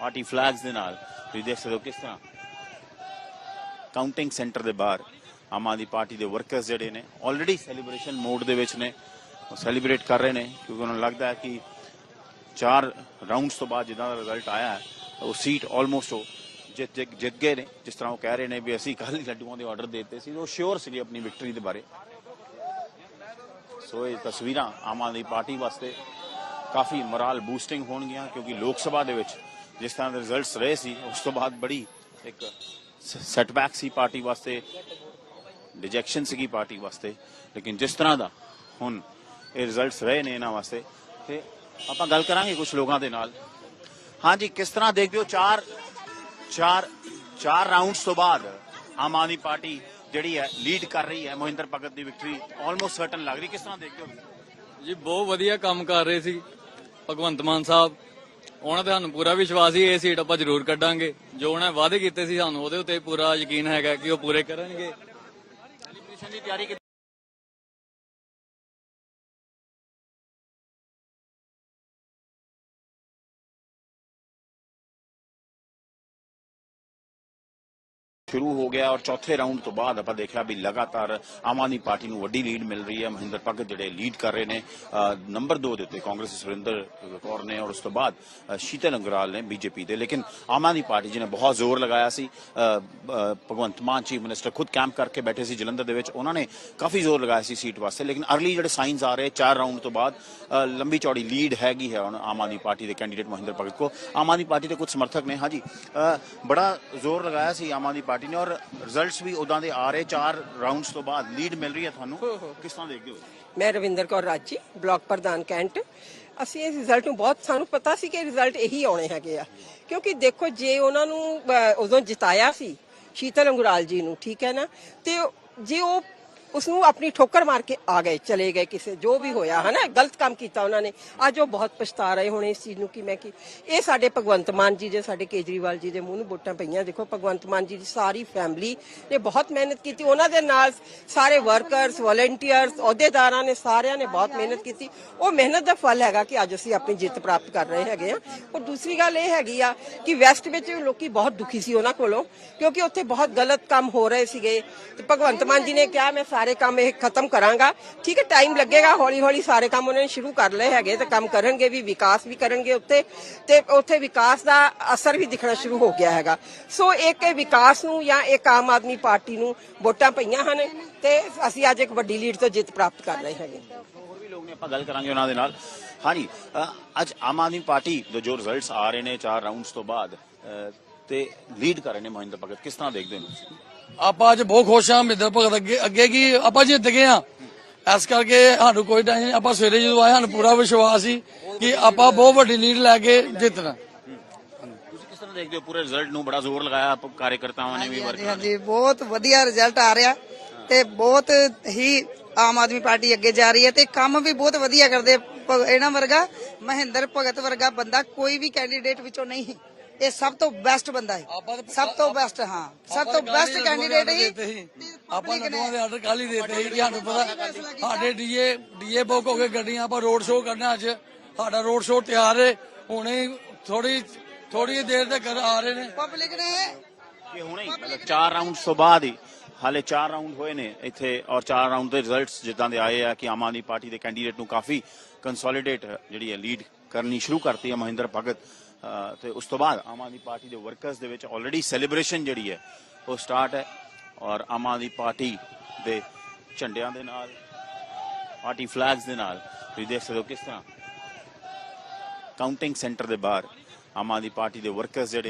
ਪਾਰਟੀ ਫਲੈਗਸ ਦੇ ਨਾਲ ਤੁਸੀਂ ਦੇਖ ਸਕਦੇ ਹੋ ਕਿਸ ਤਰ੍ਹਾਂ ਕਾਊਂਟਿੰਗ ਸੈਂਟਰ ਦੇ ਬਾਹਰ ਆਮ ਆਦਮੀ ਪਾਰਟੀ ਦੇ ਵਰਕਰਸ ਜਿਹੜੇ ਨੇ ਆਲਰੇਡੀ ਸੈਲੀਬ੍ਰੇਸ਼ਨ ਮੋਡ ਦੇ ਵਿੱਚ ਨੇ ਉਹ ਸੈਲੀਬ੍ਰੇਟ ਕਰ ਰਹੇ ਨੇ ਕਿਉਂਕਿ ਉਹਨਾਂ ਨੂੰ ਲੱਗਦਾ ਹੈ ਕਿ ਚਾਰ ਰਾਊਂਡਸ ਤੋਂ ਬਾਅਦ ਜਿੱਦਾਂ ਦਾ ਰਿਜ਼ਲਟ ਆਇਆ ਹੈ, ਉਹ ਸੀਟ ਆਲਮੋਸਟ ਉਹ ਜਿੱਤ ਜਿੱਤ- ਗਏ ਨੇ, ਜਿਸ ਤਰ੍ਹਾਂ ਉਹ ਕਹਿ ਰਹੇ ਨੇ ਵੀ ਅਸੀਂ ਕੱਲ ਹੀ ਲੱਡੂਆਂ ਦੇ ਆਰਡਰ ਦਿੱਤੇ ਸੀ, ਉਹ ਸ਼ੋਰ ਸੀ ਆਪਣੀ ਵਿਕਟਰੀ ਦੇ ਬਾਰੇ। ਸੋ ਇਹ ਤਸਵੀਰਾਂ ਆਮ ਆਦਮੀ ਪਾਰਟੀ ਵਾਸਤੇ ਕਾਫੀ ਮੋਰਲ ਬੂਸਟਿੰਗ ਹੋਣਗੀਆਂ, ਕਿਉਂਕਿ ਲੋਕ ਸਭਾ ਦੇ ਵਿੱਚ ਜਿਸ ਤਰ੍ਹਾਂ ਦੇ ਰਿਜ਼ਲਟਸ ਰਹੇ ਸੀ, ਉਸ ਤੋਂ ਬਾਅਦ ਬੜੀ ਇੱਕ ਸੈਟਬੈਕ ਸੀ ਪਾਰਟੀ ਵਾਸਤੇ ਡਿਜੈਕਸ਼ਨ ਸੀਗੀ ਪਾਰਟੀ ਵਾਸਤੇ। ਲੇਕਿਨ ਜਿਸ ਤਰ੍ਹਾਂ ਦਾ ਹੁਣ ਇਹ ਰਿਜ਼ਲਟਸ ਰਹੇ ਨੇ ਇਹਨਾਂ ਵਾਸਤੇ, ਤੇ ਆਪਾਂ ਗੱਲ ਕਰਾਂਗੇ ਕੁਝ ਲੋਕਾਂ ਦੇ ਨਾਲ। ਹਾਂਜੀ, ਕਿਸ ਤਰ੍ਹਾਂ ਦੇਖਦੇ ਹੋ ਚਾਰ ਚਾਰ ਚਾਰ ਰਾਊਂਡਸ ਤੋਂ ਬਾਅਦ ਆਮ ਆਦਮੀ ਪਾਰਟੀ ਜਿਹੜੀ ਹੈ ਲੀਡ ਕਰ ਰਹੀ ਹੈ ਮਹਿੰਦਰ ਭਗਤ ਦੀ ਵਿਕਟਰੀ ਆਲਮੋਸਟ ਸਰਟਨ ਲੱਗ ਰਹੀ ਕਿਸ ਤਰ੍ਹਾਂ ਦੇਖਦੇ ਹੋ ਜੀ ਬਹੁਤ ਵਧੀਆ ਕੰਮ ਕਰ ਰਹੇ ਸੀ ਭਗਵੰਤ ਮਾਨ ਸਾਹਿਬ। ਉਹਨਾਂ ਤੇ ਸਾਨੂੰ ਪੂਰਾ ਵਿਸ਼ਵਾਸ ਸੀ ਇਹ ਸੀਟ ਆਪਾਂ ਜ਼ਰੂਰ ਕੱਢਾਂਗੇ। ਜੋ ਉਹਨਾਂ ਵਾਅਦੇ ਕੀਤੇ ਸੀ ਸਾਨੂੰ ਉਹਦੇ ਉੱਤੇ ਪੂਰਾ ਯਕੀਨ ਹੈਗਾ ਕਿ ਉਹ ਪੂਰੇ ਕਰਨਗੇ। ਸੈਲੀਬ੍ਰੇਸ਼ਨ ਦੀ ਤਿਆਰੀ ਸ਼ੁਰੂ ਹੋ ਗਿਆ ਔਰ ਚੌਥੇ ਰਾਊਂਡ ਤੋਂ ਬਾਅਦ ਆਪਾਂ ਦੇਖਿਆ ਵੀ ਲਗਾਤਾਰ ਆਮ ਆਦਮੀ ਪਾਰਟੀ ਨੂੰ ਵੱਡੀ ਲੀਡ ਮਿਲ ਰਹੀ ਹੈ। ਮਹਿੰਦਰ ਭਗਤ ਜਿਹੜੇ ਲੀਡ ਕਰ ਰਹੇ ਨੇ ਅ, ਨੰਬਰ 2 ਦੇ ਉੱਤੇ ਕਾਂਗਰਸ ਸੁਰਿੰਦਰ ਕੌਰ ਨੇ ਔਰ ਉਸ ਤੋਂ ਬਾਅਦ ਸ਼ੀਤਲ ਅੰਗਰਾਲ ਨੇ ਬੀਜੇਪੀ ਦੇ। ਲੇਕਿਨ ਆਮ ਆਦਮੀ ਪਾਰਟੀ ਜਿਹਨੇ ਬਹੁਤ ਜ਼ੋਰ ਲਗਾਇਆ ਸੀ ਭਗਵੰਤ ਮਾਨ ਚੀਫ ਮਿਨਿਸਟਰ ਖੁਦ ਕੈਂਪ ਕਰਕੇ ਬੈਠੇ ਸੀ ਜਲੰਧਰ ਦੇ ਵਿੱਚ ਉਹਨਾਂ ਨੇ ਕਾਫੀ ਜ਼ੋਰ ਲਗਾਇਆ ਸੀ ਸੀਟ ਵਾਸਤੇ। ਲੇਕਿਨ ਅਰਲੀ ਜਿਹੜੇ ਸਾਈਨਸ ਆ ਰਹੇ ਚਾਰ ਰਾਊਂਡ ਤੋਂ ਬਾਅਦ ਲੰਬੀ ਚੌੜੀ ਲੀਡ ਹੈਗੀ ਹੈ ਹੁਣ ਆਮ ਆਦਮੀ ਪਾਰਟੀ ਦੇ ਕੈਂਡੀਡੇਟ ਮਹਿੰਦਰ ਭਗਤ ਕੋ। ਆਮ ਆਦਮੀ ਪਾਰਟੀ ਦੇ ਕੁਝ ਸਮਰਥਕ ਨੇ। ਹਾਂਜੀ ਅ, ਬੜਾ ਜ਼ੋਰ ਲਗਾਇਆ ਸੀ ਆਮ ਆਦਮੀ ਪਾਰਟੀ ਨੇ ਔਰ ਰਿਜ਼ਲਟਸ ਵੀ ਉਦਾਂ ਦੇ ਆ ਰਹੇ ਚਾਰ ਰਾਊਂਡਸ ਤੋਂ ਬਾਅਦ ਲੀਡ ਮਿਲ ਰਹੀ ਹੈ ਤੁਹਾਨੂੰ। ਕਿਸ ਤਰ੍ਹਾਂ ਦੇਖਦੇ ਹੋ? ਮੈਂ ਰਵਿੰਦਰ ਕੌਰ ਰਾਜੀ ਬਲਾਕ ਪ੍ਰਧਾਨ ਕੈਂਟ। ਅਸੀਂ ਇਸ ਰਿਜ਼ਲਟ ਨੂੰ ਬਹੁਤ ਸਾਨੂੰ ਪਤਾ ਸੀ ਕਿ ਰਿਜ਼ਲਟ ਇਹੀ ਆਉਣੇ ਹੈਗੇ ਆ। ਕਿਉਂਕਿ ਦੇਖੋ ਜੇ ਉਹਨਾਂ ਨੂੰ ਉਦੋਂ ਜਿਤਾਇਆ ਸੀ ਸ਼ੀਤਲ ਅੰਗੁਰਾਲ ਜੀ ਨੂੰ ਠੀਕ ਹੈ ਨਾ? ਤੇ ਜੇ ਉਹ ਉਸ ਨੂੰ ਆਪਣੀ ਠੋਕਰ ਮਾਰ ਕੇ ਆ ਗਏ, ਚਲੇ ਗਏ ਕਿਸੇ, ਜੋ ਵੀ ਹੋਇਆ, ਹਨਾ? ਗਲਤ ਕੰਮ ਕੀਤਾ ਉਹਨਾਂ ਨੇ। ਅੱਜ ਉਹ ਬਹੁਤ ਪਛਤਾ ਰਹੇ ਹੋਣੇ ਇਸ ਚੀਜ਼ ਨੂੰ ਕਿ ਮੈਂ ਕਿ ਇਹ ਸਾਡੇ ਭਗਵੰਤ ਮਾਨ ਜੀ ਦੇ, ਸਾਡੇ ਕੇਜਰੀਵਾਲ ਜੀ ਦੇ ਮੂੰਹ ਨੂੰ ਵੋਟਾਂ ਪਈਆਂ। ਦੇਖੋ, ਭਗਵੰਤ ਮਾਨ ਜੀ ਦੀ ਸਾਰੀ ਫੈਮਿਲੀ ਨੇ ਬਹੁਤ ਮਿਹਨਤ ਕੀਤੀ। ਉਹਨਾਂ ਦੇ ਨਾਲ ਸਾਰੇ ਵਰਕਰਸ ਵਲੰਟੀਅਰਸ ਅਹੁਦੇਦਾਰਾਂ ਨੇ ਸਾਰਿਆਂ ਨੇ ਬਹੁਤ ਮਿਹਨਤ ਕੀਤੀ। ਉਹ ਮਿਹਨਤ ਦਾ ਫਲ ਹੈਗਾ ਕਿ ਅੱਜ ਅਸੀਂ ਆਪਣੀ ਜਿੱਤ ਪ੍ਰਾਪਤ ਕਰ ਰਹੇ ਹੈਗੇ ਆ ਔਰ ਦੂਸਰੀ ਗੱਲ ਇਹ ਹੈਗੀ ਆ ਕਿ ਵੈਸਟ ਵਿੱਚ ਲੋਕੀ ਬਹੁਤ ਦੁਖੀ ਸੀ ਉਹਨਾਂ ਕੋਲੋਂ, ਕਿਉਂਕਿ ਉੱਥੇ ਬਹੁਤ ਗਲਤ ਕੰਮ ਹੋ ਰਹੇ ਸੀਗੇ। ਤੇ ਭਗਵੰਤ ਮਾਨ ਜੀ ਨੇ ਕਿਹਾ, ਮੈਂ ਸਾਰੇ ਕੰਮ ਇਹ ਖਤਮ ਕਰਾਂਗਾ। ਠੀਕ ਹੈ ਟਾਈਮ ਲੱਗੇਗਾ ਹੌਲੀ ਹੌਲੀ ਸਾਰੇ ਕੰਮ ਉਹਨਾਂ ਨੇ ਸ਼ੁਰੂ ਕਰ ਲਏ ਹੈਗੇ ਤੇ ਕੰਮ ਕਰਨਗੇ ਵੀ ਵਿਕਾਸ ਵੀ ਕਰਨਗੇ ਉੱਥੇ ਤੇ ਉੱਥੇ ਵਿਕਾਸ ਦਾ ਅਸਰ ਵੀ ਦਿਖਣਾ ਸ਼ੁਰੂ ਹੋ ਗਿਆ ਹੈਗਾ। ਸੋ ਇੱਕ ਇਹ ਵਿਕਾਸ ਨੂੰ ਜਾਂ ਇੱਕ ਆਮ ਆਦਮੀ ਪਾਰਟੀ ਨੂੰ ਵੋਟਾਂ ਪਈਆਂ ਹਨ ਤੇ ਅਸੀਂ ਅੱਜ ਇੱਕ ਵੱਡੀ ਲੀਡ ਤੋਂ ਜਿੱਤ ਪ੍ਰਾਪਤ ਕਰ ਰਹੇ ਹੈਗੇ। ਹੋਰ ਵੀ ਲੋਕ ਨੇ ਆਪਾਂ ਗੱਲ ਕਰਾਂਗੇ ਉਹਨਾਂ ਦੇ ਨਾਲ। ਹਾਂਜੀ ਅ, ਅੱਜ ਆਮ ਆਦਮੀ ਪਾਰਟੀ ਦੇ ਜੋ ਰਿਜ਼ਲਟਸ ਆ ਰਹੇ ਨੇ ਚਾਰ ਰਾਉਂਡਸ ਤੋਂ ਬਾਅਦ ਅ, ਤੇ ਲੀਡ ਕਰ ਰਹੇ ਨੇ ਮਹਿੰਦਰ ਭਗਤ। ਕਿਸ ਤਰ੍ਹਾਂ ਦੇਖਦੇ ਹੋ ਤੁਸੀਂ? ਆਪਾਂ ਅੱਜ ਬਹੁਤ ਖੁਸ਼ ਹਾਂ ਮਿੱਦਰ ਭਗਤ ਅੱਗੇ ਅੱਗੇ ਕੀ ਆਪਾਂ ਜਿੱਤ ਗਏ ਆ ਇਸ ਕਰਕੇ ਸਾਨੂੰ ਕੋਈ ਟੈਨਸ਼ਨ ਨਹੀਂ। ਆਪਾਂ ਸਵੇਰੇ ਜਦੋਂ ਆਏ ਸਾਨੂੰ ਪੂਰਾ ਵਿਸ਼ਵਾਸ ਸੀ ਕਿ ਆਪਾਂ ਬਹੁਤ ਵੱਡੀ ਲੀਡ ਲੈ ਕੇ ਜਿੱਤਣਾ। ਤੁਸੀਂ ਕਿਸ ਤਰ੍ਹਾਂ ਦੇਖਦੇ ਹੋ ਪੂਰੇ ਰਿਜ਼ਲਟ ਨੂੰ? ਬੜਾ ਜ਼ੋਰ ਲਗਾਇਆ ਆਪ ਕਾਰਜਕਰਤਾਵਾਂ ਨੇ ਵੀ ਹਾਂਜੀ ਵਰਕਰਾਂ ਨੇ ਹਾਂਜੀ ਬਹੁਤ ਵਧੀਆ ਰਿਜ਼ਲਟ ਆ ਰਿਹਾ ਤੇ ਬਹੁਤ ਹੀ ਆਮ ਆਦਮੀ ਪਾਰਟੀ ਅੱਗੇ ਜਾ ਰਹੀ ਹੈ ਤੇ ਕੰਮ ਵੀ ਬਹੁਤ ਵਧੀਆ ਕਰਦੇ ਇਹਨਾਂ ਵਰਗਾ ਮਹਿੰਦਰ ਭਗਤ ਵਰਗਾ ਬੰਦਾ ਕੋਈ ਵੀ ਕੈਂਡੀਡੇਟ ਵਿੱਚੋਂ ਨਹੀਂ ਇਹ ਸਭ ਤੋਂ ਬੈਸਟ ਬੰਦਾ ਹੈ। ਸਭ ਤੋਂ ਬੈਸਟ ਹਾਂ। ਸਭ ਤੋਂ ਬੈਸਟ ਕੈਂਡੀਡੇਟ ਹੀ ਆਪਾਂ ਨਟੂਆਂ ਦੇ ਆਰਡਰ ਕੱਲ ਹੀ ਦੇਤੇ ਸੀ ਸਾਨੂੰ ਪਤਾ ਸਾਡੇ ਡੀਏ ਡੀਏ ਬੁੱਕ ਹੋ ਗਏ ਗੱਡੀਆਂ ਆਪਾਂ ਰੋਡ ਸ਼ੋਅ ਕਰਨਾ ਅੱਜ। ਸਾਡਾ ਰੋਡ ਸ਼ੋਅ ਤਿਆਰ ਹੈ। ਹੁਣੇ ਥੋੜੀ ਥੋੜੀ ਦੇਰ ਤੱਕ ਆ ਰਹੇ ਨੇ। ਪਬਲਿਕ ਨੇ ਇਹ ਹੁਣੇ ਹੀ ਮਤਲਬ ਚਾਰ ਰਾਉਂਡਸ ਤੋਂ ਬਾਅਦ ਹੀ ਹਾਲੇ ਚਾਰ ਰਾਉਂਡ ਹੋਏ ਨੇ ਇੱਥੇ ਔਰ ਚਾਰ ਰਾਉਂਡ ਦੇ ਰਿਜ਼ਲਟਸ ਜਿੱਦਾਂ ਦੇ ਆਏ ਆ ਕਿ ਆਮ ਆਦਮੀ ਪਾਰਟੀ ਦੇ ਕੈਂਡੀਡੇਟ ਨੂੰ ਕਾਫੀ ਕੰਸੋਲੀਡੇਟ ਜਿਹੜੀ ਹੈ ਲੀਡ ਕਰਨੀ ਸ਼ੁਰੂ ਕਰਤੀ ਹੈ ਮਹਿੰਦਰ ਭਗਤ। ਤੇ ਉਸ ਤੋਂ ਬਾਅਦ ਆਮ ਆਦਮੀ ਪਾਰਟੀ ਦੇ ਵਰਕਰਸ ਦੇ ਵਿੱਚ ਆਲਰੇਡੀ ਸੈਲੀਬ੍ਰੇਸ਼ਨ ਜਿਹੜੀ ਹੈ, ਉਹ ਸਟਾਰਟ ਹੈ ਔਰ ਆਮ ਆਦਮੀ ਪਾਰਟੀ ਦੇ ਝੰਡਿਆਂ ਦੇ ਨਾਲ ਪਾਰਟੀ ਫਲੈਗਸ ਦੇ ਨਾਲ, ਤੁਸੀਂ ਦੇਖ ਸਕਦੇ ਹੋ ਕਿਸ ਤਰ੍ਹਾਂ ਕਾਊਂਟਿੰਗ ਸੈਂਟਰ ਦੇ ਬਾਹਰ ਆਮ ਆਦਮੀ ਪਾਰਟੀ ਦੇ ਵਰਕਰਸ ਜਿਹੜੇ